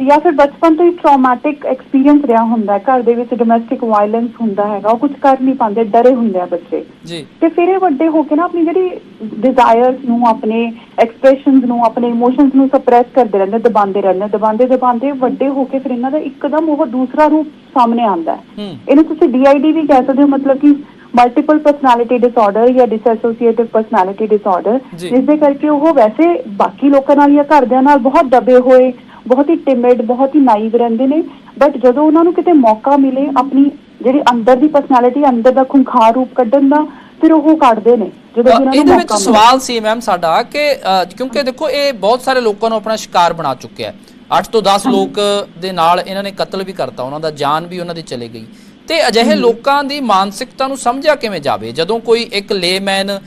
ਜਾਂ ਫਿਰ ਬਚਪਨ ਤੋਂ ਹੀ ਟਰਾਮਾਟਿਕ ਐਕਸਪੀਰੀਅੰਸ ਰਿਹਾ ਹੁੰਦਾ ਘਰ ਦੇ ਵਿੱਚ ਡੋਮੈਸਟਿਕ ਵਾਇਲੈਂਸ ਹੁੰਦਾ ਹੈਗਾ ਉਹ ਕੁਝ ਕਰ ਨਹੀਂ ਪਾਉਂਦੇ ਡਰੇ ਹੁੰਦੇ ਆ ਬੱਚੇ। ਜੀ। ਤੇ ਫਿਰ ਇਹ ਵੱਡੇ ਹੋ ਕੇ ਨਾ ਆਪਣੀ ਜਿਹੜੀ ਡਿਜ਼ਾਇਰਸ ਨੂੰ ਆਪਣੇ ਐਕਸਪ੍ਰੈਸ਼ਨਸ ਨੂੰ ਆਪਣੇ ਇਮੋਸ਼ਨਸ ਨੂੰ ਸਪਰੈਸ ਕਰਦੇ ਰਹਿੰਦੇ ਦਬਾਉਂਦੇ ਰਹਿੰਦੇ ਦਬਾਉਂਦੇ ਦਬਾਉਂਦੇ ਵੱਡੇ ਹੋ ਕੇ ਫਿਰ ਇਹਨਾਂ ਦਾ ਇੱਕਦਮ ਉਹ ਦੂਸਰਾ ਰੂਪ ਸਾਹਮਣੇ ਆਉਂਦਾ ਹੈ। ਇਹਨੂੰ ਤੁਸੀਂ DID ਵੀ ਕਹਿ ਸਕਦੇ ਹੋ ਮਤਲਬ ਕਿ ਮਲਟੀਪਲ ਪਰਸਨੈਲਿਟੀ ਡਿਸਆਰਡਰ ਜਾਂ ਡਿਸਐਸੋਸੀਏਟਿਵ ਪਰਸਨੈਲਿਟੀ ਡਿਸਆਰਡਰ। ਜਿਸ ਦੇ ਕਰਕੇ ਉਹ ਵੈਸੇ ਬਾਕੀ ਲੋਕਾਂ ਨਾਲ ਜਾਂ ਘਰਦਿਆਂ ਨਾਲ ਬਹੁਤ ਦਬੇ ਹੋਏ ਬਹੁਤ ਹੀ ਟਿਮਿਡ ਬਹੁਤ ਹੀ ਨਾਈਵ ਰਹਿੰਦੇ ਨੇ। ਬਟ ਜਦੋਂ ਉਹਨਾਂ ਨੂੰ ਕਿਤੇ ਮੌਕਾ ਮਿਲੇ ਆਪਣੀ ਜਿਹੜੀ ਅੰਦਰ ਦੀ ਪਰਸਨੈਲਿਟੀ ਅੰਦਰ ਦਾ ਖੁੰਖਾਰ ਰੂਪ ਕੱਢਣ ਦਾ ਫਿਰ ਉਹ ਕੱਢਦੇ ਨੇ ਜਦੋਂ ਉਹਨਾਂ ਨੂੰ ਇਹਦੇ ਵਿੱਚ ਸਵਾਲ ਸੀ ਮੈਮ ਸਾਡਾ ਕਿ ਕਿਉਂਕਿ ਦੇਖੋ ਇਹ ਬਹੁਤ ਸਾਰੇ ਲੋਕਾਂ ਨੂੰ ਆਪਣਾ ਸ਼ਿਕਾਰ ਬਣਾ ਚੁੱਕਿਆ ਹੈ। 8 ਤੋਂ 10 ਲੋਕ ਦੇ ਨਾਲ ਇਹਨਾਂ ਨੇ ਕਤਲ ਵੀ ਕਰਤਾ ਉਹਨਾਂ ਦਾ ਜਾਨ ਵੀ ਉਹਨਾਂ ਦੀ ਚਲੇ ਗਈ। ਤੇ ਅਜਿਹੇ ਲੋਕਾਂ ਦੀ ਮਾਨਸਿਕਤਾ ਨੂੰ ਸਮਝਿਆ ਕਿਵੇਂ ਜਾਵੇ? ਜਦੋਂ ਕੋਈ ਇੱਕ ਲੇਮੈਨ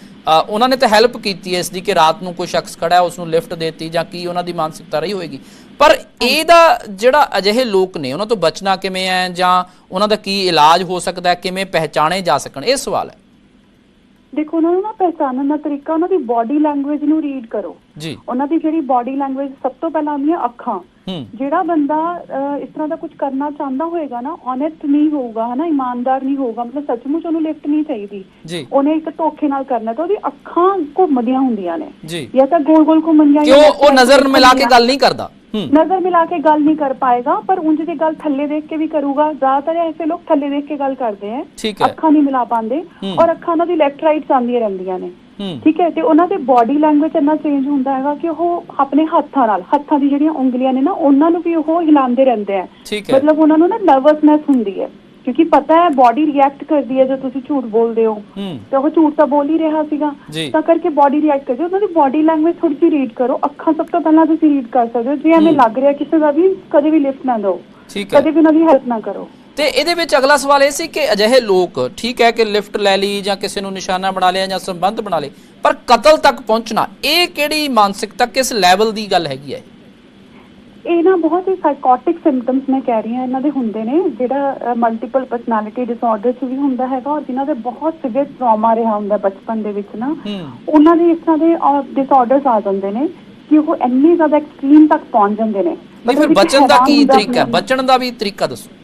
ਉਹਨਾਂ ਨੇ ਤਾਂ ਹੈਲਪ ਕੀਤੀ ਇਸ ਦੀ ਕਿ ਰਾਤ ਨੂੰ ਕੋਈ ਸ਼ਖਸ ਖੜਾ ਹੈ ਉਸ ਨੂੰ ਲਿਫਟ ਦੇਤੀ ਜਾਂ ਕੀ ਉਹਨਾਂ ਦੀ ਮਾਨਸਿਕਤਾ ਰਹੀ ਹੋਏਗੀ? ਪਰ ਇਹਦਾ ਜਿਹੜਾ ਅਜਿਹੇ ਲੋਕ ਨੇ ਉਹਨਾਂ ਤੋਂ ਬਚਣਾ ਕਿਵੇਂ ਹੈ ਜਾਂ ਉਹਨਾਂ ਦਾ ਕੀ ਇਲਾਜ ਹੋ ਸਕਦਾ ਹੈ ਕਿਵੇਂ ਪਹਿਚਾਣੇ ਜਾ ਸਕਣ? ਇਹ ਸਵਾਲ ਹੈ। ਦੇਖੋ ਉਹਨਾਂ ਨੂੰ ਨਾ ਪਹਿਚਾਨਣ ਦਾ ਤਰੀਕਾ ਉਹਨਾਂ ਦੀ ਬਾਡੀ ਲੈਂਗੁਏਜ ਨੂੰ ਰੀਡ ਕਰੋ। ਜੀ। ਉਹਨਾਂ ਦੀ ਜਿਹੜੀ ਬਾਡੀ ਲੈਂਗੁਏਜ ਸਭ ਤੋਂ ਪਹਿਲਾਂ ਆਉਂਦੀਆਂ ਅੱਖਾਂ। ਜਿਹੜਾ ਬੰਦਾ ਇਸ ਤਰ੍ਹਾਂ ਦਾ ਕੁਝ ਕਰਨਾ ਚਾਹੁੰਦਾ ਹੋਏਗਾ ਨਾ ਓਨੈਸਟ ਨਹੀਂ ਹੋਊਗਾ ਹਨਾ ਇਮਾਨਦਾਰ ਨਹੀਂ ਹੋਊਗਾ ਮਤਲਬ ਸੱਚਮੁੱਚ ਉਹਨੂੰ ਲਿਫਟ ਨਹੀਂ ਚਾਹੀਦੀ। ਜੀ। ਉਹਨੇ ਇੱਕ ਧੋਖੇ ਨਾਲ ਕਰਨਾ ਤਾਂ ਉਹਦੀ ਅੱਖਾਂ ਘੁੰਮਦੀਆਂ ਹੁੰਦੀਆਂ ਨੇ। ਜੀ। ਜਾਂ ਤਾਂ ਗੋਲ ਗੋਲ ਘੁੰਮਣੀਆਂ ਕਿ ਉਹ ਉਹ ਨਜ਼ਰ ਮਿਲਾ ਕੇ ਗੱਲ ਨਹੀਂ ਕਰਦਾ। ਨਜ਼ਰ ਮਿਲਾ ਕੇ ਗੱਲ ਨਹੀਂ ਕਰ ਪਾਏਗਾ ਪਰ ਉਂਝ ਦੀ ਗੱਲ ਥੱਲੇ ਦੇਖ ਕੇ ਵੀ ਕਰੂਗਾ। ਜ਼ਿਆਦਾਤਰ ਐਸੇ ਲੋਕ ਥੱਲੇ ਦੇਖ ਕੇ ਗੱਲ ਕਰਦੇ ਆ ਅੱਖਾਂ ਨਹੀਂ ਮਿਲਾ ਪਾਉਂਦੇ। ਔਰ ਅੱਖਾਂ ਉਹਨਾਂ ਦੀ ਲੈਫਟ ਰਾਈਟ ਜਾਂਦੀਆਂ ਰਹਿੰਦੀਆਂ ਨੇ। ਠੀਕ ਹੈ ਤੇ ਉਹਨਾਂ ਦੇ ਬਾਡੀ ਲੈਂਗੁਏਜ ਇੰਨਾ ਚੇਂਜ ਹੁੰਦਾ ਹੈਗਾ ਕਿ ਉਹ ਆਪਣੇ ਹੱਥਾਂ ਨਾਲ ਹੱਥਾਂ ਦੀ ਜਿਹੜੀਆਂ ਉਂਗਲੀਆਂ ਨੇ ਨਾ ਉਹਨਾਂ ਨੂੰ ਵੀ ਉਹ ਹਿਲਾਉਂਦੇ ਰਹਿੰਦੇ ਆ। ਮਤਲਬ ਉਹਨਾਂ ਨੂੰ ਨਾ ਨਰਵਸਨੈਸ ਹੁੰਦੀ ਹੈ। ਕਿਉਂਕਿ ਪਤਾ ਹੈ ਬਾਡੀ ਰਿਐਕਟ ਕਰਦੀ ਹੈ ਜਦੋਂ ਤੁਸੀਂ ਝੂਠ ਬੋਲਦੇ ਹੋ। ਤੇ ਉਹ ਝੂਠ ਤਾਂ ਬੋਲ ਹੀ ਰਿਹਾ ਸੀਗਾ। ਜੀ। ਤਾਂ ਕਰਕੇ ਬਾਡੀ ਰਿਐਕਟ ਕਰਦੀ ਉਹਨਾਂ ਦੀ ਬਾਡੀ ਲੈਂਗੁਏਜ ਥੋੜੀ ਜਿਹੀ ਰੀਡ ਕਰੋ। ਅੱਖਾਂ ਸਭ ਤੋਂ ਪਹਿਲਾਂ ਤੁਸੀਂ ਰੀਡ ਕਰ ਸਕਦੇ ਹੋ। ਜੇ ਐਵੇਂ ਲੱਗ ਰਿਹਾ ਕਿਸੇ ਦਾ ਵੀ ਕਦੇ ਵੀ ਲਿਫਟ ਨਾ ਦਿਓ। ਕਦੇ ਵੀ ਉਹਨਾਂ ਦੀ ਹੈਲਪ ਨਾ ਕਰੋ। ਤੇ ਇਹਦੇ ਵਿੱਚ ਅਗਲਾ ਸਵਾਲ ਇਹ ਸੀ ਕਿ ਅਜਿਹੇ ਲੋਕ ਠੀਕ ਹੈ ਕਿ ਲਿਫਟ ਲੈ ਲਈ ਜਾਂ ਕਿਸੇ ਨੂੰ ਨਿਸ਼ਾਨਾ ਬਣਾ ਲਿਆ ਜਾਂ ਸੰਬੰਧ ਬਣਾ ਲਏ ਪਰ ਕਤਲ ਤੱਕ ਪਹੁੰਚਣਾ ਇਹ ਕਿਹੜੀ ਮਾਨਸਿਕਤਾ ਕਿਸ ਲੈਵਲ ਦੀ ਗੱਲ ਹੈਗੀ ਹੈ ਇਹ? ਨਾ ਬਹੁਤ ਹੀ ਸਾਈਕੋਟਿਕ ਸਿੰਪਟਮਸ ਮੈਂ ਕਹਿ ਰਹੀ ਹਾਂ ਇਹਨਾਂ ਦੇ ਹੁੰਦੇ ਨੇ ਜਿਹੜਾ ਮਲਟੀਪਲ ਪਰਸਨੈਲਿਟੀ ਡਿਸਆਰਡਰ ਚ ਵੀ ਹੁੰਦਾ ਹੈਗਾ ਔਰ ਜਿਨ੍ਹਾਂ ਦੇ ਬਹੁਤ ਸਿਵੀਅਰ ਟਰਾਮਾ ਰਿਹਾ ਹੁੰਦਾ ਬਚਪਨ ਦੇ ਵਿੱਚ ਨਾ ਉਹਨਾਂ ਦੇ ਇਸ ਤਰ੍ਹਾਂ ਦੇ ਡਿਸਆਰਡਰਸ ਆ ਜਾਂਦੇ ਨੇ ਕਿ ਉਹ ਇੰਨੇ ਜ਼ਿਆਦਾ ਐਕਸਟ੍ਰੀਮ ਤੱਕ ਪਹੁੰਚ ਜਾਂਦੇ ਨੇ। ਨਹੀਂ ਫਿਰ ਬਚਣ ਦਾ ਕੀ ਤਰੀਕਾ। ਬਚਣ ਦਾ ਵੀ ਤਰੀਕਾ ਦੱਸੋ।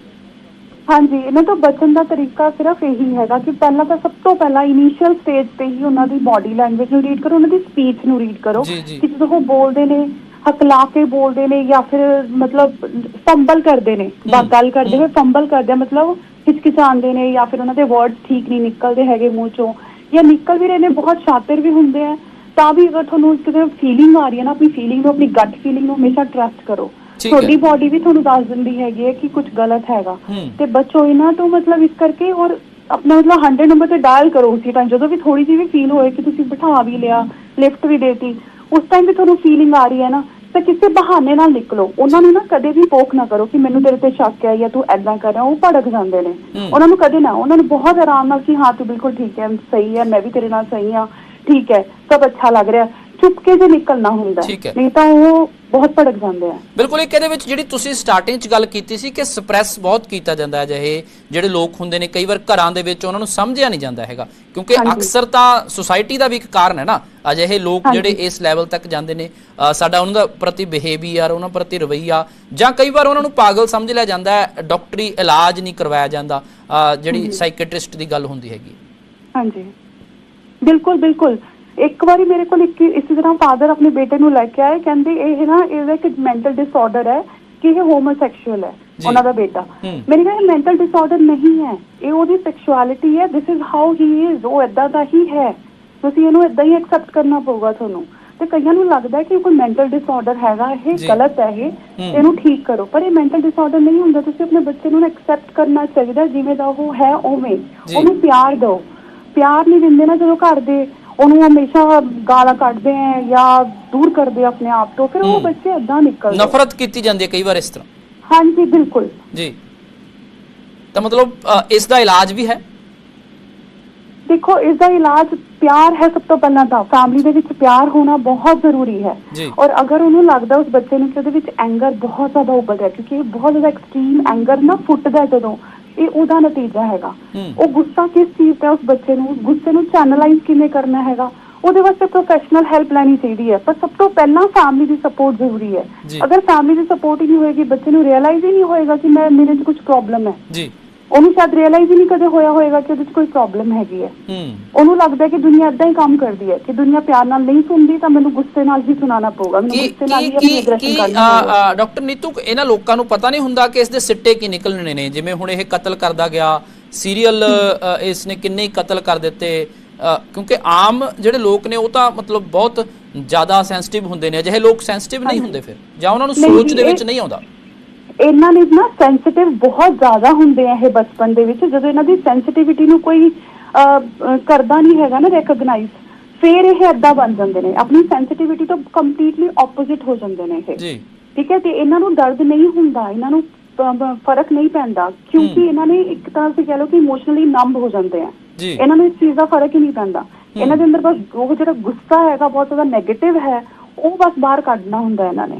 ਹਾਂਜੀ ਇਹਨਾਂ ਤੋਂ ਬਚਣ ਦਾ ਤਰੀਕਾ ਸਿਰਫ ਇਹੀ ਹੈਗਾ ਕਿ ਪਹਿਲਾਂ ਤਾਂ ਸਭ ਤੋਂ ਪਹਿਲਾਂ ਇਨੀਸ਼ੀਅਲ ਸਟੇਜ ਤੇ ਹੀ ਉਹਨਾਂ ਦੀ ਬਾਡੀ ਲੈਂਗੁਏਜ ਨੂੰ ਰੀਡ ਕਰੋ ਉਹਨਾਂ ਦੀ ਸਪੀਚ ਨੂੰ ਰੀਡ ਕਰੋ ਜੀ, ਜੀ। ਕਿ ਜਦੋਂ ਉਹ ਬੋਲਦੇ ਨੇ ਹਕਲਾ ਕੇ ਬੋਲਦੇ ਨੇ ਜਾਂ ਫਿਰ ਮਤਲਬ ਫੰਬਲ ਕਰਦੇ ਨੇ ਬਾ ਗੱਲ ਕਰਦੇ ਹੋਏ ਫੰਬਲ ਕਰਦੇ ਆ, ਮਤਲਬ ਹਿਚਕਿਚਾਉਂਦੇ ਨੇ ਜਾਂ ਫਿਰ ਉਹਨਾਂ ਦੇ ਵਰਡਸ ਠੀਕ ਨਹੀਂ ਨਿਕਲਦੇ ਹੈਗੇ ਮੂੰਹ ਚੋਂ ਜਾਂ ਨਿਕਲ ਵੀ ਰਹੇ ਨੇ ਬਹੁਤ ਸ਼ਾਤਿਰ ਵੀ ਹੁੰਦੇ ਆ। ਤਾਂ ਵੀ ਅਗਰ ਤੁਹਾਨੂੰ ਕਿਤੇ ਫੀਲਿੰਗ ਆ ਰਹੀ ਹੈ ਨਾ ਆਪਣੀ ਫੀਲਿੰਗ ਨੂੰ ਆਪਣੀ ਗੱਟ ਫੀਲਿੰਗ ਨੂੰ ਹਮੇਸ਼ਾ ਟਰਸਟ ਕਰੋ। ਠੀਕ ਹੈ। ਤੁਹਾਡੀ ਬਾਡੀ ਵੀ ਤੁਹਾਨੂੰ ਦੱਸ ਦਿੰਦੀ ਹੈਗੀ ਹੈ ਕਿ ਕੁਝ ਗਲਤ ਹੈਗਾ ਹੂੰ ਤੇ ਬਚੋ ਇਹਨਾਂ ਤੋਂ ਮਤਲਬ ਇਸ ਕਰਕੇ ਔਰ ਆਪਣਾ ਮਤਲਬ 100 ਨੰਬਰ ਤੇ ਡਾਇਲ ਕਰੋ ਉਸੇ ਟਾਈਮ ਜਦੋਂ ਵੀ ਥੋੜੀ ਜਿਹੀ ਵੀ ਫੀਲ ਹੋਏ ਕਿ ਤੁਸੀਂ ਬਿਠਾ ਵੀ ਲਿਆ ਲਿਫਟ ਵੀ ਦੇਤੀ ਉਸ ਟਾਈਮ ਵੀ ਤੁਹਾਨੂੰ ਫੀਲਿੰਗ ਆ ਰਹੀ ਹੈ ਨਾ ਤਾਂ ਕਿਸੇ ਬਹਾਨੇ ਨਾਲ ਨਿਕਲੋ ਉਹਨਾਂ ਨੂੰ ਨਾ ਕਦੇ ਵੀ ਪੋਕ ਨਾ ਕਰੋ ਕਿ ਮੈਨੂੰ ਤੇਰੇ ਤੇ ਸ਼ੱਕ ਹੈ ਜਾਂ ਤੂੰ ਐਦਾਂ ਕਰ ਰਿਹਾ ਉਹ ਭੜਕ ਜਾਂਦੇ ਨੇ ਹੂੰ। ਉਹਨਾਂ ਨੂੰ ਕਦੇ ਨਾ ਉਹਨਾਂ ਨੂੰ ਬਹੁਤ ਆਰਾਮ ਨਾਲ ਕਿ ਹਾਂ ਤੂੰ ਬਿਲਕੁਲ ਠੀਕ ਹੈ ਸਹੀ ਹੈ ਮੈਂ ਵੀ ਤੇਰੇ ਨਾਲ ਸਹੀ ਹਾਂ ਠੀਕ ਹੈ ਸਭ ਅੱਛਾ ਲੱਗ ਰਿਹਾ ਚੁੱਪ ਕੇ ਜੇ ਨਿਕਲਣਾ ਹੁੰਦਾ ਹੈ। ਠੀਕ ਹੈ। ਨਹੀਂ ਤਾਂ ਉਹ ਬਹੁਤ ਭੜਕ ਜਾਂਦੇ ਆ। ਬਿਲਕੁਲ ਇੱਕ ਇਹਦੇ ਵਿੱਚ ਜਿਹੜੀ ਤੁਸੀਂ ਸਟਾਰਟਿੰਗ 'ਚ ਗੱਲ ਕੀਤੀ ਸੀ ਕਿ ਸਪਰੈਸ ਬਹੁਤ ਕੀਤਾ ਜਾਂਦਾ ਹੈ ਜਿਹੇ ਜਿਹੜੇ ਲੋਕ ਹੁੰਦੇ ਨੇ ਕਈ ਵਾਰ ਘਰਾਂ ਦੇ ਵਿੱਚ ਉਹਨਾਂ ਨੂੰ ਸਮਝਿਆ ਨਹੀਂ ਜਾਂਦਾ ਹੈਗਾ। ਕਿਉਂਕਿ। ਅਕਸਰ ਤਾਂ ਸੁਸਾਇਟੀ ਦਾ ਵੀ ਇੱਕ ਕਾਰਨ ਹੈ ਨਾ ਅਜਿਹੇ ਲੋਕ। ਜਿਹੜੇ ਇਸ ਲੈਵਲ ਤੱਕ ਜਾਂਦੇ ਨੇ ਸਾਡਾ ਉਹਨਾਂ ਦਾ ਪ੍ਰਤੀ ਬਿਹੇਵੀਅਰ ਉਹਨਾਂ ਪ੍ਰਤੀ ਰਵੱਈਆ ਜਾਂ ਕਈ ਵਾਰ ਉਹਨਾਂ ਨੂੰ ਪਾਗਲ ਸਮਝ ਲਿਆ ਜਾਂਦਾ ਹੈ ਡਾਕਟਰੀ ਇਲਾਜ ਨਹੀਂ ਕਰਵਾਇਆ ਜਾਂਦਾ ਜਿਹੜੀ ਸਾਈਕੈਟ੍ਰਿਸਟ ਦੀ ਗੱਲ ਹੁੰਦੀ ਹੈਗੀ। ਹਾਂਜੀ। ਬਿਲਕੁਲ ਬਿਲਕੁਲ। ਇੱਕ ਵਾਰੀ ਮੇਰੇ ਕੋਲ ਇੱਕ ਇਸੇ ਤਰ੍ਹਾਂ ਫਾਦਰ ਆਪਣੇ ਬੇਟੇ ਨੂੰ ਲੈ ਕੇ ਆਏ ਕਹਿੰਦੇ ਇਹ ਨਾ ਇਹਦਾ ਇੱਕ ਮੈਂਟਲ ਡਿਸਆਰਡਰ ਹੈ ਕਿ ਇਹ ਹੋਮੋਸੈਕਸ਼ੂਅਲ ਹੈ। ਉਹਨਾਂ ਦਾ ਬੇਟਾ ਹੂੰ। ਮੇਰੇ ਕਿਹਾ ਇਹ ਮੈਂਟਲ ਡਿਸਆਰਡਰ ਨਹੀਂ ਹੈ ਇਹ ਉਹਦੀ ਸੈਕਸ਼ੁਅਲਿਟੀ ਹੈ this is how he is ਉਹ ਇਦਾਂ ਦਾ ਹੀ ਹੈ ਤੁਸੀਂ ਇਹਨੂੰ ਇਦਾਂ ਹੀ ਐਕਸੈਪਟ ਕਰਨਾ ਪਊਗਾ ਤੁਹਾਨੂੰ ਤੇ ਕਈਆਂ ਨੂੰ ਲੱਗਦਾ ਕਿ ਕੋਈ ਮੈਂਟਲ ਡਿਸਆਰਡਰ ਹੈਗਾ ਇਹ। ਗਲਤ ਹੈ ਇਹ। ਇਹਨੂੰ ਠੀਕ ਕਰੋ ਪਰ ਇਹ ਮੈਂਟਲ ਡਿਸਆਰਡਰ ਨਹੀਂ ਹੁੰਦਾ ਤੁਸੀਂ ਆਪਣੇ ਬੱਚੇ ਨੂੰ ਐਕਸੈਪਟ ਕਰਨਾ ਚਾਹੀਦਾ ਜਿਵੇਂ ਦਾ ਉਹ ਹੈ ਉਵੇਂ। ਉਹਨੂੰ ਪਿਆਰ ਦਿਓ ਪਿਆਰ ਨਹੀਂ ਦਿੰਦੇ ਨਾ ਜਦੋਂ ਘਰ ਦੇ ਉਹਨੂੰ ਹਮੇਸ਼ਾ ਗਾਲਾਂ ਕੱਢਦੇ ਆ ਜਾਂ ਦੂਰ ਕਰਦੇ ਆ ਆਪਣੇ ਆਪ ਤੋਂ ਫਿਰ ਉਹ। ਬੱਚੇ ਏਦਾਂ ਨਿਕਲਦੇ ਨਫ਼ਰਤ ਕੀਤੀ ਜਾਂਦੀ ਹੈ ਕਈ ਵਾਰ ਇਸ ਤਰ੍ਹਾਂ। ਹਾਂਜੀ ਬਿਲਕੁਲ। ਜੀ। ਤਾਂ ਮਤਲਬ ਅ, ਇਸ ਦਾ ਇਲਾਜ ਵੀ ਹੈ? ਦੇਖੋ ਇਸ ਦਾ ਇਲਾਜ ਪਿਆਰ ਹੈ ਸਭ ਤੋਂ ਪਹਿਲਾਂ ਤਾਂ। ਫੈਮਿਲੀ ਦੇ ਵਿੱਚ ਪਿਆਰ ਹੋਣਾ ਬਹੁਤ ਜ਼ਰੂਰੀ ਹੈ। ਜੀ। ਔਰ ਅਗਰ ਉਹਨੂੰ ਲੱਗਦਾ ਉਸ ਬੱਚੇ ਨੂੰ ਕਿ ਉਹਦੇ ਵਿੱਚ ਐਂਗਰ ਬਹੁਤ ਜ਼ਿਆਦਾ ਉੱਭਰ ਰਿਹਾ ਕਿਉਂਕਿ ਇਹ ਬਹੁਤ ਜ਼ਿਆਦਾ ਐਕਸਟ੍ਰੀਮ ਐਂਗਰ ਨਾ ਫੁੱਟਦਾ ਹੈ ਜਦੋਂ। ਇਹ ਉਹਦਾ ਨਤੀਜਾ ਹੈਗਾ। ਉਹ ਗੁੱਸਾ ਕਿਸ ਚੀਜ਼ ਤੇ ਉਸ ਬੱਚੇ ਨੂੰ ਗੁੱਸੇ ਨੂੰ ਚੈਨਲਾਈਜ਼ ਕਿਵੇਂ ਕਰਨਾ ਹੈਗਾ? ਉਹਦੇ ਵਾਸਤੇ ਪ੍ਰੋਫੈਸ਼ਨਲ ਹੈਲਪ ਲੈਣੀ ਚਾਹੀਦੀ ਹੈ। ਪਰ ਸਭ ਤੋਂ ਪਹਿਲਾਂ ਫੈਮਿਲੀ ਦੀ ਸਪੋਰਟ ਜ਼ਰੂਰੀ ਹੈ। ਅਗਰ ਫੈਮਿਲੀ ਦੀ ਸਪੋਰਟ ਹੀ ਨਹੀਂ ਹੋਏਗੀ ਬੱਚੇ ਨੂੰ ਰਿਅਲਾਈਜ਼ ਹੀ ਨਹੀਂ ਹੋਏਗਾ ਕਿ ਮੈਂ ਮੇਰੇ 'ਚ ਕੁਝ ਪ੍ਰੋਬਲਮ ਹੈ। ਜੀ। ਉਹਨੂੰ ਸ਼ਾਇਦ ਰਿਅਲਾਈਜ਼ ਹੀ ਨਹੀਂ ਕਦੇ ਹੋਇਆ ਹੋਏਗਾ ਕਿ ਉਹਦੇ 'ਚ ਕੋਈ ਪ੍ਰੋਬਲਮ ਹੈਗੀ ਹੈ। ਹੂੰ। ਉਹਨੂੰ ਲੱਗਦਾ ਹੈ ਕਿ ਦੁਨੀਆ ਇਦਾਂ ਹੀ ਕੰਮ ਕਰਦੀ ਹੈ ਕਿ ਦੁਨੀਆ ਪਿਆਰ ਨਾਲ ਨਹੀਂ ਸੁਣਦੀ ਤਾਂ ਮੈਨੂੰ ਗੁੱਸੇ ਨਾਲ ਹੀ ਸੁਣਾਉਣਾ ਪਊਗਾ। ਮੈਨੂੰ ਕੀ ਗੁੱਸੇ ਨਾਲ ਕੀ ਹੀ ਆਪਣੀ ਕੀ ਐਗਰੈਸ਼ਨ ਕੀ ਕਰਨੀ ਪਊਗਾ। ਡਾਕਟਰ ਨੀਤੂ ਇਹਨਾਂ ਲੋਕਾਂ ਨੂੰ ਪਤਾ ਨਹੀਂ ਹੁੰਦਾ ਕਿ ਇਸ ਦੇ ਸਿੱਟੇ ਕੀ ਨਿਕਲਣੇ ਨੇ। ਜਿਵੇਂ ਹੁਣ ਇਹ ਕਤਲ ਕਰਦਾ ਗਿਆ ਸੀਰੀਅਲ ਇਸ ਨੇ ਕਿੰਨੇ ਹੀ ਕਤਲ ਕਰ ਦਿੱਤੇ ਅ, ਕਿਉਂਕਿ ਆਮ ਜਿਹੜੇ ਲੋਕ ਨੇ ਉਹ ਤਾਂ ਮਤਲਬ ਬਹੁਤ ਜ਼ਿਆਦਾ ਸੈਂਸਿਟਿਵ ਹੁੰਦੇ ਨੇ। ਅਜਿਹੇ ਲੋਕ ਸੈਂਸਿਟਿਵ ਨਹੀਂ ਹੁੰਦੇ ਫਿਰ। ਜਾਂ ਉਹਨਾਂ ਨੂੰ ਨਹੀਂ ਸੋਚ ਦੇ ਵਿੱਚ ਨਹੀਂ ਆਉਂਦਾ। ਇਹਨਾਂ ਨੇ ਨਾ ਸੈਂਸਿਟਿਵ ਬਹੁਤ ਜ਼ਿਆਦਾ ਹੁੰਦੇ ਆ ਇਹ ਬਚਪਨ ਦੇ ਵਿੱਚ। ਜਦੋਂ ਇਹਨਾਂ ਦੀ ਸੈਂਸਿਟਿਵਿਟੀ ਨੂੰ ਕੋਈ ਕਰਦਾ ਨਹੀਂ ਹੈਗਾ ਨਾ ਰੈਕਗਨਾਈਜ਼ ਫਿਰ ਇਹ ਏਦਾਂ ਬਣ ਜਾਂਦੇ ਨੇ। ਆਪਣੀ ਸੈਂਸਿਟਿਵਿਟੀ ਤੋਂ ਕੰਪਲੀਟਲੀ ਆਪੋਜ਼ਿਟ ਹੋ ਜਾਂਦੇ ਨੇ ਇਹ। ਜੀ। ਠੀਕ ਹੈ? ਤੇ ਇਹਨਾਂ ਨੂੰ ਦਰਦ ਨਹੀਂ ਹੁੰਦਾ ਇਹਨਾਂ ਨੂੰ ਫ਼ਰਕ ਨਹੀਂ ਪੈਂਦਾ। ਕਿਉਂਕਿ। ਇਹਨਾਂ ਨੇ ਇੱਕ ਤਰ੍ਹਾਂ ਸੇ ਕਹ ਲਓ ਕਿ ਇਮੋਸ਼ਨਲੀ ਨੰਬ ਹੋ ਜਾਂਦੇ ਆ। ਇਹਨਾਂ ਨੂੰ ਇਸ ਚੀਜ਼ ਦਾ ਫ਼ਰਕ ਹੀ ਨਹੀਂ ਪੈਂਦਾ। ਇਹਨਾਂ ਦੇ ਅੰਦਰ ਬਸ ਉਹ ਜਿਹੜਾ ਗੁੱਸਾ ਹੈਗਾ ਬਹੁਤ ਜ਼ਿਆਦਾ 네ਗੇਟਿਵ ਹੈ ਉਹ ਬਸ ਬਾਹਰ ਕੱਢਣਾ ਹੁੰਦਾ ਇਹਨਾਂ ਨੇ।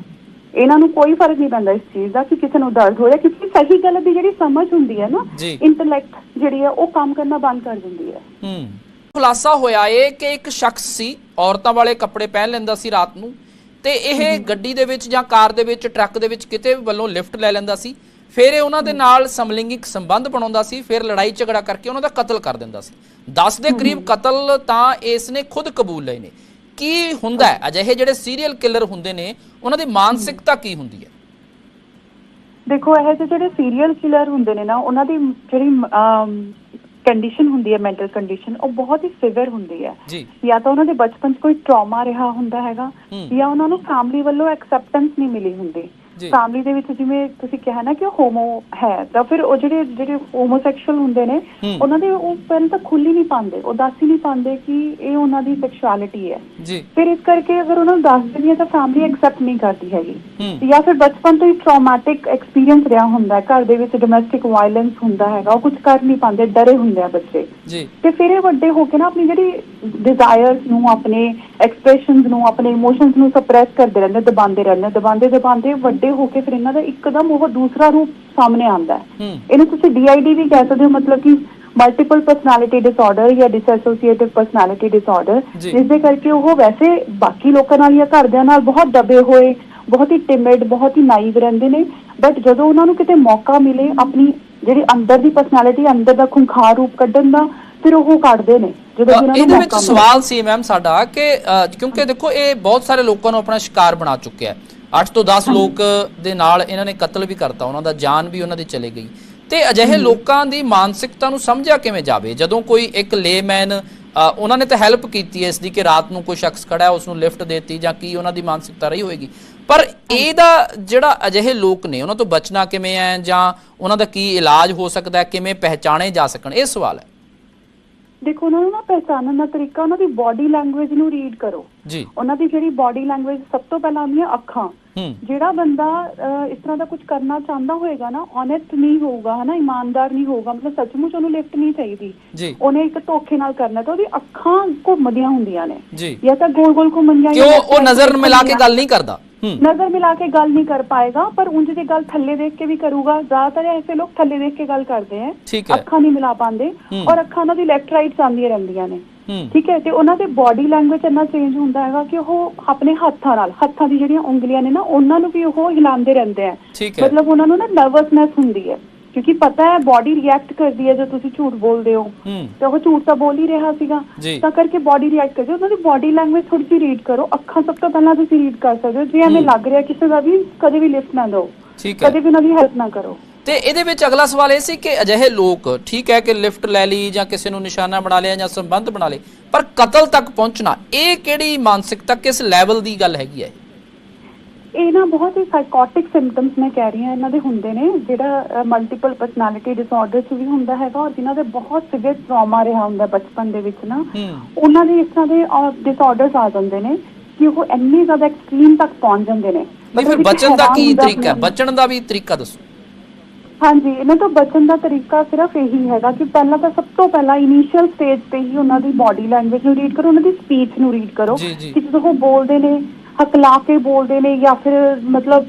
ਇਹਨਾਂ ਨੂੰ ਕੋਈ ਫ਼ਰਕ ਨਹੀਂ ਪੈਂਦਾ ਇਸ ਚੀਜ਼ ਦਾ ਕਿ ਕਿਸੇ ਨੂੰ ਦਰਦ ਹੋ ਰਿਹਾ ਕਿਉਂਕਿ ਸਹੀ ਗਲਤ ਦੀ ਜਿਹੜੀ ਸਮਝ ਹੁੰਦੀ ਹੈ ਨਾ ਜੀ। ਇੰਟੈਲੈਕਟ ਜਿਹੜੀ ਹੈ ਉਹ ਕੰਮ ਕਰਨਾ ਬੰਦ ਕਰ ਦਿੰਦੀ ਹੈ। ਹੂੰ। ਖੁਲਾਸਾ ਹੋਇਆ ਏ ਕਿ ਇੱਕ ਸ਼ਖਸ ਸੀ ਔਰਤਾਂ ਵਾਲੇ ਕੱਪੜੇ ਪਹਿਨ ਲੈਂਦਾ ਸੀ ਰਾਤ ਨੂੰ ਤੇ ਇਹ ਗੱਡੀ ਦੇ ਵਿੱਚ ਜਾਂ ਕਾਰ ਦੇ ਵਿੱਚ ਟਰੱਕ ਦੇ ਵਿੱਚ ਕਿਤੇ ਵੀ ਵੱਲੋਂ ਲਿਫਟ ਲੈ ਲੈਂਦਾ ਸੀ ਫਿਰ ਇਹ ਉਹਨਾਂ ਦੇ ਨਾਲ ਸਮਲਿੰਗਿਕ ਸੰਬੰਧ ਬਣਾਉਂਦਾ ਸੀ ਫਿਰ ਲੜਾਈ ਝਗੜਾ ਕਰਕੇ ਉਹਨਾਂ ਦਾ ਕਤਲ ਕਰ ਦਿੰਦਾ ਸੀ। 10 ਦੇ ਕਰੀਬ ਕਤਲ ਤਾਂ ਇਸ ਨੇ ਖੁਦ ਕਬੂਲ ਲਏ ਨੇ। ਕੀ ਹੁੰਦਾ ਹੈ ਅਜਿਹੇ ਜਿਹੜੇ ਸੀਰੀਅਲ ਕਿਲਰ ਹੁੰਦੇ ਨੇ ਉਹਨਾਂ ਦੀ ਮਾਨਸਿਕਤਾ ਕੀ ਹੁੰਦੀ ਹੈ ਦੇਖੋ ਇਹ ਜਿਹੇ ਜਿਹੜੇ ਸੀਰੀਅਲ ਕਿਲਰ ਹੁੰਦੇ ਨੇ ਨਾ ਉਹਨਾਂ ਦੀ ਜਿਹੜੀ ਕੰਡੀਸ਼ਨ ਹੁੰਦੀ ਹੈ ਮੈਂਟਲ ਕੰਡੀਸ਼ਨ ਉਹ ਬਹੁਤ ਹੀ ਸਿਵਰ ਹੁੰਦੀ ਹੈ ਜੀ ਤਾਂ ਉਹਨਾਂ ਦੇ ਬਚਪਨ 'ਚ ਕੋਈ ਟਰਾਮਾ ਰਿਹਾ ਹੁੰਦਾ ਹੈਗਾ। ਜਾਂ ਉਹਨਾਂ ਨੂੰ ਫੈਮਿਲੀ ਵੱਲੋਂ ਐਕਸੈਪਟੈਂਸ ਨਹੀਂ ਮਿਲੀ ਹੁੰਦੀ। ਫੈਮਿਲੀ ਦੇ ਵਿੱਚ ਜਿਵੇਂ ਤੁਸੀਂ ਕਿਹਾ ਨਾ ਕਿ ਉਹ ਹੋਮੋ ਹੈ ਤਾਂ ਫਿਰ ਉਹ ਜਿਹੜੇ ਜਿਹੜੇ ਹੋਮੋਸੈਕਸ਼ੂਅਲ ਹੁੰਦੇ ਨੇ। ਉਹਨਾਂ ਦੇ ਉਹ ਪਹਿਲਾਂ ਤਾਂ ਖੁੱਲ ਹੀ ਨਹੀਂ ਪਾਉਂਦੇ ਉਹ ਦੱਸ ਹੀ ਨਹੀਂ ਪਾਉਂਦੇ ਕਿ ਇਹ ਉਹਨਾਂ ਦੀ ਸੈਕਸ਼ੁਅਲਿਟੀ ਹੈ। ਜੀ। ਫਿਰ ਇਸ ਕਰਕੇ ਅਗਰ ਉਹਨਾਂ ਨੂੰ ਦੱਸ ਦਿੰਦੀ ਹੈ ਤਾਂ ਫੈਮਿਲੀ ਐਕਸੈਪਟ ਨਹੀਂ ਕਰਦੀ ਹੈਗੀ। ਜਾਂ ਫਿਰ ਬਚਪਨ ਤੋਂ ਹੀ ਟਰਾਮਾਟਿਕ ਐਕਸਪੀਰੀਅੰਸ ਰਿਹਾ ਹੁੰਦਾ ਹੈ ਘਰ ਦੇ ਵਿੱਚ ਡੋਮੈਸਟਿਕ ਵਾਇਲੈਂਸ ਹੁੰਦਾ ਹੈਗਾ ਉਹ ਕੁਝ ਕਰ ਨਹੀਂ ਪਾਉਂਦੇ ਡਰੇ ਹੁੰਦੇ ਆ ਬੱਚੇ। ਜੀ। ਤੇ ਫਿਰ ਇਹ ਵੱਡੇ ਹੋ ਕੇ ਨਾ ਆਪਣੀ ਜਿਹੜੀ ਡਿਜ਼ਾਇਰਸ ਨੂੰ ਆਪਣੇ ਐਕਸਪ੍ਰੈਸ਼ਨਸ ਨੂੰ ਆਪਣੇ ਇਮੋਸ਼ਨਸ ਨੂੰ ਸਪਰੈਸ ਕਰਦੇ ਰਹਿੰਦੇ ਦਬਾਉਂਦੇ ਰਹਿੰਦੇ ਦਬਾਉਂਦੇ ਦਬਾਉਂਦੇ ਵੱਡੇ ਹੋ ਕੇ ਫਿਰ ਇਹਨਾਂ ਦਾ ਇੱਕਦਮ ਉਹ ਦੂਸਰਾ ਰੂਪ ਸਾਹਮਣੇ ਆਉਂਦਾ ਹੈ। ਇਹਨੂੰ ਤੁਸੀਂ DID ਵੀ ਕਹਿ ਸਕਦੇ ਹੋ ਮਤਲਬ ਕਿ ਮਲਟੀਪਲ ਪਰਸਨੈਲਿਟੀ ਡਿਸਆਰਡਰ ਜਾਂ ਡਿਸੈਸੋਸੀਏਟਿਵ ਪਰਸਨੈਲਿਟੀ ਡਿਸਆਰਡਰ। ਜਿਸ ਦੇ ਕਰਕੇ ਉਹ ਵੈਸੇ ਬਾਕੀ ਲੋਕਾਂ ਨਾਲ ਜਾਂ ਘਰਦਿਆਂ ਨਾਲ ਬਹੁਤ ਦਬੇ ਹੋਏ ਬਹੁਤ ਹੀ ਟਿਮਿਡ ਬਹੁਤ ਹੀ ਨਾਈਵ ਰਹਿੰਦੇ ਨੇ। ਬਟ ਜਦੋਂ ਉਹਨਾਂ ਨੂੰ ਕਿਤੇ ਮੌਕਾ ਮਿਲੇ ਆਪਣੀ ਜਿਹੜੀ ਅੰਦਰ ਦੀ ਪਰਸਨੈਲਿਟੀ ਅੰਦਰ ਦਾ ਖੁੰਖਾਰ ਰੂਪ ਕੱਢਣ ਦਾ ਫਿਰ ਉਹ ਕੱਢਦੇ ਨੇ। ਜਦੋਂ ਉਹਨਾਂ ਨੂੰ ਇਹਦੇ ਵਿੱਚ ਸਵਾਲ ਸੀ ਮੈਮ ਸਾਡਾ ਕਿ ਕਿਉਂਕਿ ਦੇਖੋ ਇਹ ਬਹੁਤ ਸਾਰੇ ਲੋਕਾਂ ਨੂੰ ਆਪਣਾ ਸ਼ਿਕਾਰ ਬਣਾ ਚੁੱਕਿਆ ਹੈ। 8 ਤੋਂ 10 ਲੋਕ ਦੇ ਨਾਲ ਇਹਨਾਂ ਨੇ ਕਤਲ ਵੀ ਕਰਤਾ ਉਹਨਾਂ ਦਾ ਜਾਨ ਵੀ ਉਹਨਾਂ ਦੀ ਚਲੇ ਗਈ। ਤੇ ਅਜਿਹੇ ਲੋਕਾਂ ਦੀ ਮਾਨਸਿਕਤਾ ਨੂੰ ਸਮਝਿਆ ਕਿਵੇਂ ਜਾਵੇ? ਜਦੋਂ ਕੋਈ ਇੱਕ ਲੇਮੈਨ ਉਹਨਾਂ ਨੇ ਤਾਂ ਹੈਲਪ ਕੀਤੀ ਹੈ ਇਸ ਦੀ ਕਿ ਰਾਤ ਨੂੰ ਕੋਈ ਸ਼ਖਸ ਖੜਾ ਹੈ ਉਸ ਨੂੰ ਲਿਫਟ ਦੇਤੀ ਜਾਂ ਕੀ ਉਹਨਾਂ ਦੀ ਮਾਨਸਿਕਤਾ ਰਹੀ ਹੋਏਗੀ? ਪਰ ਇਹਦਾ ਜਿਹੜਾ ਅਜਿਹੇ ਲੋਕ ਨੇ ਉਹਨਾਂ ਤੋਂ ਬਚਣਾ ਕਿਵੇਂ ਹੈ ਜਾਂ ਉਹਨਾਂ ਦਾ ਕੀ ਇਲਾਜ ਹੋ ਸਕਦਾ ਹੈ ਕਿਵੇਂ ਪਹਿਚਾਣੇ ਜਾ ਸਕਣ? ਇਹ ਸਵਾਲ ਹੈ। ਦੇਖੋ ਉਹਨਾਂ ਨੂੰ ਨਾ ਪਹਿਚਾਨਣ ਦਾ ਤਰੀਕਾ ਉਹਨਾਂ ਦੀ ਬਾਡੀ ਲੈਂਗੁਏਜ ਨੂੰ ਰੀਡ ਕਰੋ। ਜੀ। ਉਹਨਾਂ ਦੀ ਜਿਹੜੀ ਬਾਡੀ ਲੈਂਗੁਏਜ ਸਭ ਤੋਂ ਪਹਿਲਾਂ ਆਉਂਦੀਆਂ ਅੱਖਾਂ। ਹੂੰ ਜਿਹੜਾ ਬੰਦਾ ਇਸ ਤਰ੍ਹਾਂ ਦਾ ਕੁਝ ਕਰਨਾ ਚਾਹੁੰਦਾ ਹੋਏਗਾ ਨਾ ਓਨੈਸਟ ਨਹੀਂ ਹੋਊਗਾ ਹਨਾ ਇਮਾਨਦਾਰ ਨਹੀਂ ਹੋਊਗਾ ਮਤਲਬ ਸੱਚਮੁੱਚ ਉਹਨੂੰ ਲਿਫਟ ਨਹੀਂ ਚਾਹੀਦੀ। ਉਹਨੇ ਇੱਕ ਧੋਖੇ ਨਾਲ ਕਰਨਾ ਤਾਂ ਉਹਦੀ ਅੱਖਾਂ ਘੁੰਮਦੀਆਂ ਹੁੰਦੀਆਂ ਨੇ। ਜੀ। ਤਾਂ ਗੋਲ ਗੋਲ ਘੁੰਮਣਗੀਆਂ ਕਿ ਜਾਂ ਉਹ ਨਜ਼ਰ ਮਿਲਾ ਕੇ। ਗੱਲ ਨਹੀਂ ਕਰਦਾ? ਨਜ਼ਰ ਮਿਲਾ ਕੇ ਗੱਲ ਨਹੀਂ ਕਰ ਪਾਏਗਾ ਪਰ ਉਂਝ ਦੀ ਗੱਲ ਥੱਲੇ ਦੇਖ ਕੇ ਵੀ ਕਰੂਗਾ। ਜ਼ਿਆਦਾਤਰ ਐਸੇ ਲੋਕ ਥੱਲੇ ਦੇਖ ਕੇ ਗੱਲ ਕਰਦੇ ਹੈ ਅੱਖਾਂ ਨਹੀਂ ਮਿਲਾ ਪਾਉਂਦੇ। ਔਰ ਅੱਖਾਂ ਉਹਨਾਂ ਦੀ ਲੈਫਟ ਰਾਈਟ ਜਾਂਦੀਆਂ ਰਹਿੰਦੀਆਂ ਨੇ। ਠੀਕ ਹੈ ਤੇ ਉਹਨਾਂ ਦੇ ਬਾਡੀ ਲੈਂਗੁਏਜ ਇੰਨਾ ਚੇਂਜ ਹੁੰਦਾ ਹੈਗਾ ਕਿ ਉਹ ਆਪਣੇ ਹੱਥਾਂ ਨਾਲ ਹੱਥਾਂ ਦੀ ਜਿਹੜੀਆਂ ਉਂਗਲੀਆਂ ਨੇ ਨਾ ਉਹਨਾਂ ਨੂੰ ਵੀ ਉਹ ਹਿਲਾਉਂਦੇ ਰਹਿੰਦੇ ਆ। ਮਤਲਬ ਉਹਨਾਂ ਨੂੰ ਨਾ ਨਰਵਸਨੈਸ ਹੁੰਦੀ ਹੈ ਕਿਉਂਕਿ ਪਤਾ ਹੈ ਬਾਡੀ ਰਿਐਕਟ ਕਰਦੀ ਹੈ ਜਦੋਂ ਤੁਸੀਂ ਝੂਠ ਬੋਲਦੇ ਹੋ। ਤੇ ਉਹ ਝੂਠ ਤਾਂ ਬੋਲ ਹੀ ਰਿਹਾ ਸੀਗਾ। ਜੀ। ਤਾਂ ਕਰਕੇ ਬਾਡੀ ਰਿਐਕਟ ਕਰਦੀ ਹੈ। ਉਹਨਾਂ ਦੀ ਬਾਡੀ ਲੈਂਗੁਏਜ ਥੋੜੀ ਜਿਹੀ ਰੀਡ ਕਰੋ। ਅੱਖਾਂ ਸਭ ਤੋਂ ਪਹਿਲਾਂ ਤੁਸੀਂ ਰੀਡ ਕਰ ਸਕਦੇ ਹੋ। ਜੇ ਐਵੇਂ। ਲੱਗ ਰਿਹਾ ਕਿਸੇ ਦਾ ਵੀ ਕਦੇ ਵੀ ਲਿਫਟ ਨਾ ਦਿਓ। ਕਦੇ ਵੀ ਉਹਨਾਂ ਦੀ ਹੈਲਪ ਨਾ ਕਰੋ। ਤੇ ਇਹਦੇ ਵਿੱਚ ਅਗਲਾ ਸਵਾਲ ਇਹ ਸੀ ਕਿ ਅਜਿਹੇ ਲੋਕ ਠੀਕ ਹੈ ਕਿ ਲਿਫਟ ਲੈ ਲਈ ਜਾਂ ਕਿਸੇ ਨੂੰ ਨਿਸ਼ਾਨਾ ਬਣਾ ਲਿਆ ਜਾਂ ਸੰਬੰਧ ਬਣਾ ਲਏ ਪਰ ਕਤਲ ਤੱਕ ਪਹੁੰਚਣਾ ਇਹ ਕਿਹੜੀ ਮਾਨਸਿਕਤਾ ਕਿਸ ਲੈਵਲ ਦੀ ਗੱਲ ਹੈਗੀ ਹੈ? ਇਹ ਨਾ ਬਹੁਤ ਹੀ ਸਾਈਕੋਟਿਕ ਸਿੰਪਟਮਸ ਮੈਂ ਕਹਿ ਰਹੀ ਹਾਂ ਇਹਨਾਂ ਦੇ ਹੁੰਦੇ ਨੇ ਜਿਹੜਾ ਮਲਟੀਪਲ ਪਰਸਨੈਲਿਟੀ ਡਿਸਆਰਡਰ ਚ ਵੀ ਹੁੰਦਾ ਹੈਗਾ ਔਰ ਜਿਨ੍ਹਾਂ ਦੇ ਬਹੁਤ ਸਿਵੀਅਰ ਟਰਾਮਾ ਰਿਹਾ ਹੁੰਦਾ ਬਚਪਨ ਦੇ ਵਿੱਚ ਨਾ ਉਹਨਾਂ ਦੇ ਇਸ ਤਰ੍ਹਾਂ ਦੇ ਡਿਸਆਰਡਰਸ ਆ ਜਾਂਦੇ ਨੇ ਕਿ ਉਹ ਇੰਨੀ ਜ਼ਿਆਦਾ ਐਕਸਟ੍ਰੀਮ ਤੱਕ ਪਹੁੰਚ ਜਾਂਦੇ ਨੇ। ਨਹੀਂ ਫਿਰ ਬਚਣ ਦਾ ਕੀ ਤਰੀਕਾ ਬਚਣ ਦਾ ਵੀ ਤਰੀਕਾ ਦੱਸੋ। ਹਾਂਜੀ ਇਹਨਾਂ ਤੋਂ ਬਚਣ ਦਾ ਤਰੀਕਾ ਸਿਰਫ ਇਹੀ ਹੈਗਾ ਕਿ ਪਹਿਲਾਂ ਤਾਂ ਸਭ ਤੋਂ ਪਹਿਲਾਂ ਇਨੀਸ਼ੀਅਲ ਸਟੇਜ ਤੇ ਹੀ ਉਹਨਾਂ ਦੀ ਬਾਡੀ ਲੈਂਗੁਏਜ ਨੂੰ ਰੀਡ ਕਰੋ ਉਹਨਾਂ ਦੀ ਸਪੀਚ ਨੂੰ ਰੀਡ ਕਰੋ। ਕਿ ਜਦੋਂ ਉਹ ਬੋਲਦੇ ਨੇ ਹਕਲਾ ਕੇ ਬੋਲਦੇ ਨੇ ਜਾਂ ਫਿਰ ਮਤਲਬ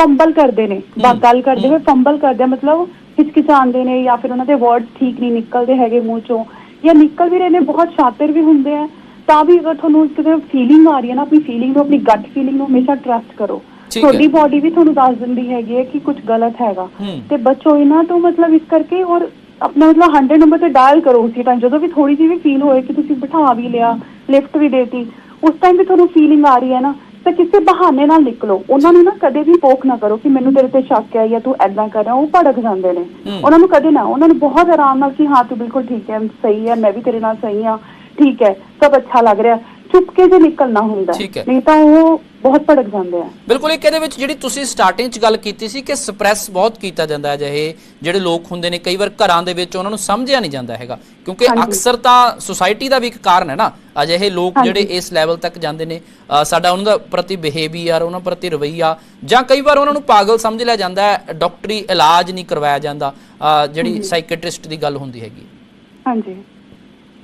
ਫੰਬਲ ਕਰਦੇ ਨੇ ਗੱਲ ਕਰਦੇ। ਹੋਏ ਫੰਬਲ ਕਰਦੇ ਮਤਲਬ ਹਿਚਕਿਚਾਉਂਦੇ ਨੇ ਜਾਂ ਫਿਰ ਉਹਨਾਂ ਦੇ ਵਰਡਸ ਠੀਕ ਨਹੀਂ ਨਿਕਲਦੇ ਹੈਗੇ ਮੂੰਹ ਚੋਂ ਜਾਂ ਨਿਕਲ ਵੀ ਰਹੇ ਨੇ ਬਹੁਤ ਸ਼ਾਤਿਰ ਵੀ ਹੁੰਦੇ ਆ ਤਾਂ ਵੀ ਅਗਰ ਤੁਹਾਨੂੰ ਕਿਤੇ ਫੀਲਿੰਗ ਆ ਰਹੀ ਹੈ ਨਾ ਆਪਣੀ ਫੀਲਿੰਗ ਨੂੰ ਆਪਣੀ ਗੱਟ ਫੀਲਿੰਗ ਨੂੰ ਹਮੇਸ਼ਾ ਟਰਸਟ ਕਰੋ। ਤੁਹਾਡੀ ਬਾਡੀ ਵੀ ਤੁਹਾਨੂੰ ਦੱਸ ਦਿੰਦੀ ਹੈਗੀ ਹੈ ਕਿ ਕੁਝ ਗਲਤ ਹੈਗਾ। ਤੇ ਬਚੋ ਇਹਨਾਂ ਤੋਂ ਮਤਲਬ ਇਸ ਕਰਕੇ ਔਰ ਆਪਣਾ ਮਤਲਬ 100 ਨੰਬਰ ਤੇ ਡਾਇਲ ਕਰੋ ਉਸੇ ਟਾਈਮ ਜਦੋਂ ਵੀ ਥੋੜੀ ਜਿਹੀ ਵੀ ਫੀਲ ਹੋਏ ਕਿ ਤੁਸੀਂ ਬਿਠਾ ਵੀ ਲਿਆ ਲਿਫਟ ਵੀ ਦੇਤੀ ਉਸ ਟਾਈਮ ਵੀ ਤੁਹਾਨੂੰ ਫੀਲਿੰਗ ਆ ਰਹੀ ਹੈ ਨਾ ਤਾਂ ਕਿਸੇ ਬਹਾਨੇ ਨਾਲ ਨਿਕਲੋ। ਉਹਨਾਂ ਨੂੰ ਨਾ ਕਦੇ ਵੀ ਪੋਕ ਨਾ ਕਰੋ ਕਿ ਮੈਨੂੰ ਤੇਰੇ ਤੇ ਸ਼ੱਕ ਹੈ ਜਾਂ ਤੂੰ ਐਦਾਂ ਕਰ ਰਿਹਾ ਉਹ ਭੜਕ ਜਾਂਦੇ ਨੇ। ਉਹਨਾਂ ਨੂੰ ਕਦੇ ਨਾ ਉਹਨਾਂ ਨੂੰ ਬਹੁਤ ਆਰਾਮ ਨਾਲ ਕਿ ਹਾਂ ਤੂੰ ਬਿਲਕੁਲ ਠੀਕ ਹੈ ਸਹੀ ਹੈ ਮੈਂ ਵੀ ਤੇਰੇ ਨਾਲ ਸਹੀ ਹਾਂ ਠੀਕ ਹੈ ਸਭ ਅੱਛਾ ਲੱਗ ਰਿਹਾ। ਚੁੱਪ ਕੇ ਜੇ ਨਿਕਲਣਾ ਹੁੰਦਾ। ਨਹੀਂ ਤਾਂ ਉਹ ਬਹੁਤ ਭੜਕ ਜਾਂਦੇ ਆ। ਬਿਲਕੁਲ ਇੱਕ ਇਹਦੇ ਵਿੱਚ ਜਿਹੜੀ ਤੁਸੀਂ ਸਟਾਰਟਿੰਗ 'ਚ ਗੱਲ ਕੀਤੀ ਸੀ ਕਿ ਸਪਰੈਸ ਬਹੁਤ ਕੀਤਾ ਜਾਂਦਾ ਹੈ ਜਿਹੇ ਜਿਹੜੇ ਲੋਕ ਹੁੰਦੇ ਨੇ ਕਈ ਵਾਰ ਘਰਾਂ ਦੇ ਵਿੱਚ ਉਹਨਾਂ ਨੂੰ ਸਮਝਿਆ ਨਹੀਂ ਜਾਂਦਾ ਹੈਗਾ। ਕਿਉਂਕਿ। ਅਕਸਰ ਤਾਂ ਸੁਸਾਇਟੀ ਦਾ ਵੀ ਇੱਕ ਕਾਰਨ ਹੈ ਨਾ ਅਜਿਹੇ ਲੋਕ। ਜਿਹੜੇ ਇਸ ਲੈਵਲ ਤੱਕ ਜਾਂਦੇ ਨੇ ਸਾਡਾ ਉਹਨਾਂ ਦਾ ਪ੍ਰਤੀ ਬਿਹੇਵੀਅਰ ਉਹਨਾਂ ਪ੍ਰਤੀ ਰਵੱਈਆ ਜਾਂ ਕਈ ਵਾਰ ਉਹਨਾਂ ਨੂੰ ਪਾਗਲ ਸਮਝ ਲਿਆ ਜਾਂਦਾ ਹੈ ਡਾਕਟਰੀ ਇਲਾਜ ਨਹੀਂ ਕਰਵਾਇਆ ਜਾਂਦਾ ਜਿਹੜੀ ਸਾਈਕੈਟ੍ਰਿਸਟ ਦੀ ਗੱਲ ਹੁੰਦੀ ਹੈਗੀ। ਹਾਂਜੀ।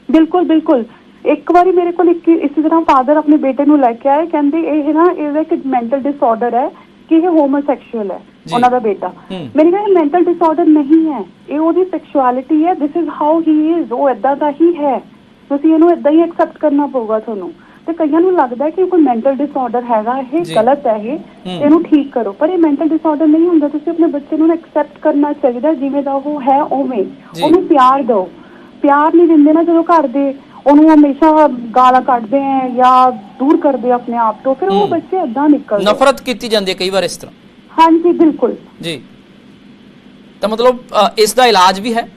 ਬਿਲਕੁਲ ਬਿਲਕੁਲ। ਇੱਕ ਵਾਰੀ ਮੇਰੇ ਕੋਲ ਇੱਕ ਇਸੇ ਤਰ੍ਹਾਂ ਫਾਦਰ ਆਪਣੇ ਬੇਟੇ ਨੂੰ ਲੈ ਕੇ ਆਏ ਕਹਿੰਦੇ ਇਹ ਨਾ ਇਹਦਾ ਇੱਕ ਮੈਂਟਲ ਡਿਸਆਰਡਰ ਹੈ ਕਿ ਇਹ ਹੋਮੋਸੈਕਸ਼ੂਅਲ ਹੈ। ਉਹਨਾਂ ਦਾ ਬੇਟਾ। ਮੇਰੇ ਕਹਿੰਦੇ ਮੈਂਟਲ ਡਿਸਆਰਡਰ ਨਹੀਂ ਹੈ ਇਹ ਉਹਦੀ ਸੈਕਸ਼ੁਅਲਿਟੀ ਹੈ this is how he is ਉਹ ਇਦਾਂ ਦਾ ਹੀ ਹੈ ਤੁਸੀਂ ਇਹਨੂੰ ਇਦਾਂ ਹੀ ਐਕਸੈਪਟ ਕਰਨਾ ਪਊਗਾ ਤੁਹਾਨੂੰ ਤੇ ਕਈਆਂ ਨੂੰ ਲੱਗਦਾ ਹੈ ਕਿ ਕੋਈ ਮੈਂਟਲ ਡਿਸਆਰਡਰ ਹੈਗਾ ਇਹ। ਗਲਤ ਹੈ ਇਹ। ਇਹਨੂੰ ਠੀਕ ਕਰੋ ਪਰ ਇਹ ਮੈਂਟਲ ਡਿਸਆਰਡਰ ਨਹੀਂ ਹੁੰਦਾ ਤੁਸੀਂ ਆਪਣੇ ਬੱਚੇ ਨੂੰ ਐਕਸੈਪਟ ਕਰਨਾ ਚਾਹੀਦਾ ਜਿਵੇਂ ਦਾ ਉਹ ਹੈ ਉਵੇਂ। ਉਹਨੂੰ ਪਿਆਰ ਦਿਓ ਪਿਆਰ ਨਹੀਂ ਦਿੰਦੇ ਨਾ ਜਦੋਂ ਘਰ ਦੇ ਉਹਨੂੰ ਹਮੇਸ਼ਾ ਗਾਲਾਂ ਕੱਢਦੇ ਆ ਜਾਂ ਦੂਰ ਕਰਦੇ ਆ ਆਪਣੇ ਆਪ ਤੋਂ ਫਿਰ ਉਹ। ਬੱਚੇ ਏਦਾਂ ਨਿਕਲਦੇ। ਨਫ਼ਰਤ ਕੀਤੀ ਜਾਂਦੀ ਹੈ ਕਈ ਵਾਰ ਇਸ ਤਰ੍ਹਾਂ ਹਾਂਜੀ ਬਿਲਕੁਲ ਜੀ ਤਾਂ ਮਤਲਬ ਅ, ਇਸ ਦਾ ਇਲਾਜ ਵੀ ਹੈ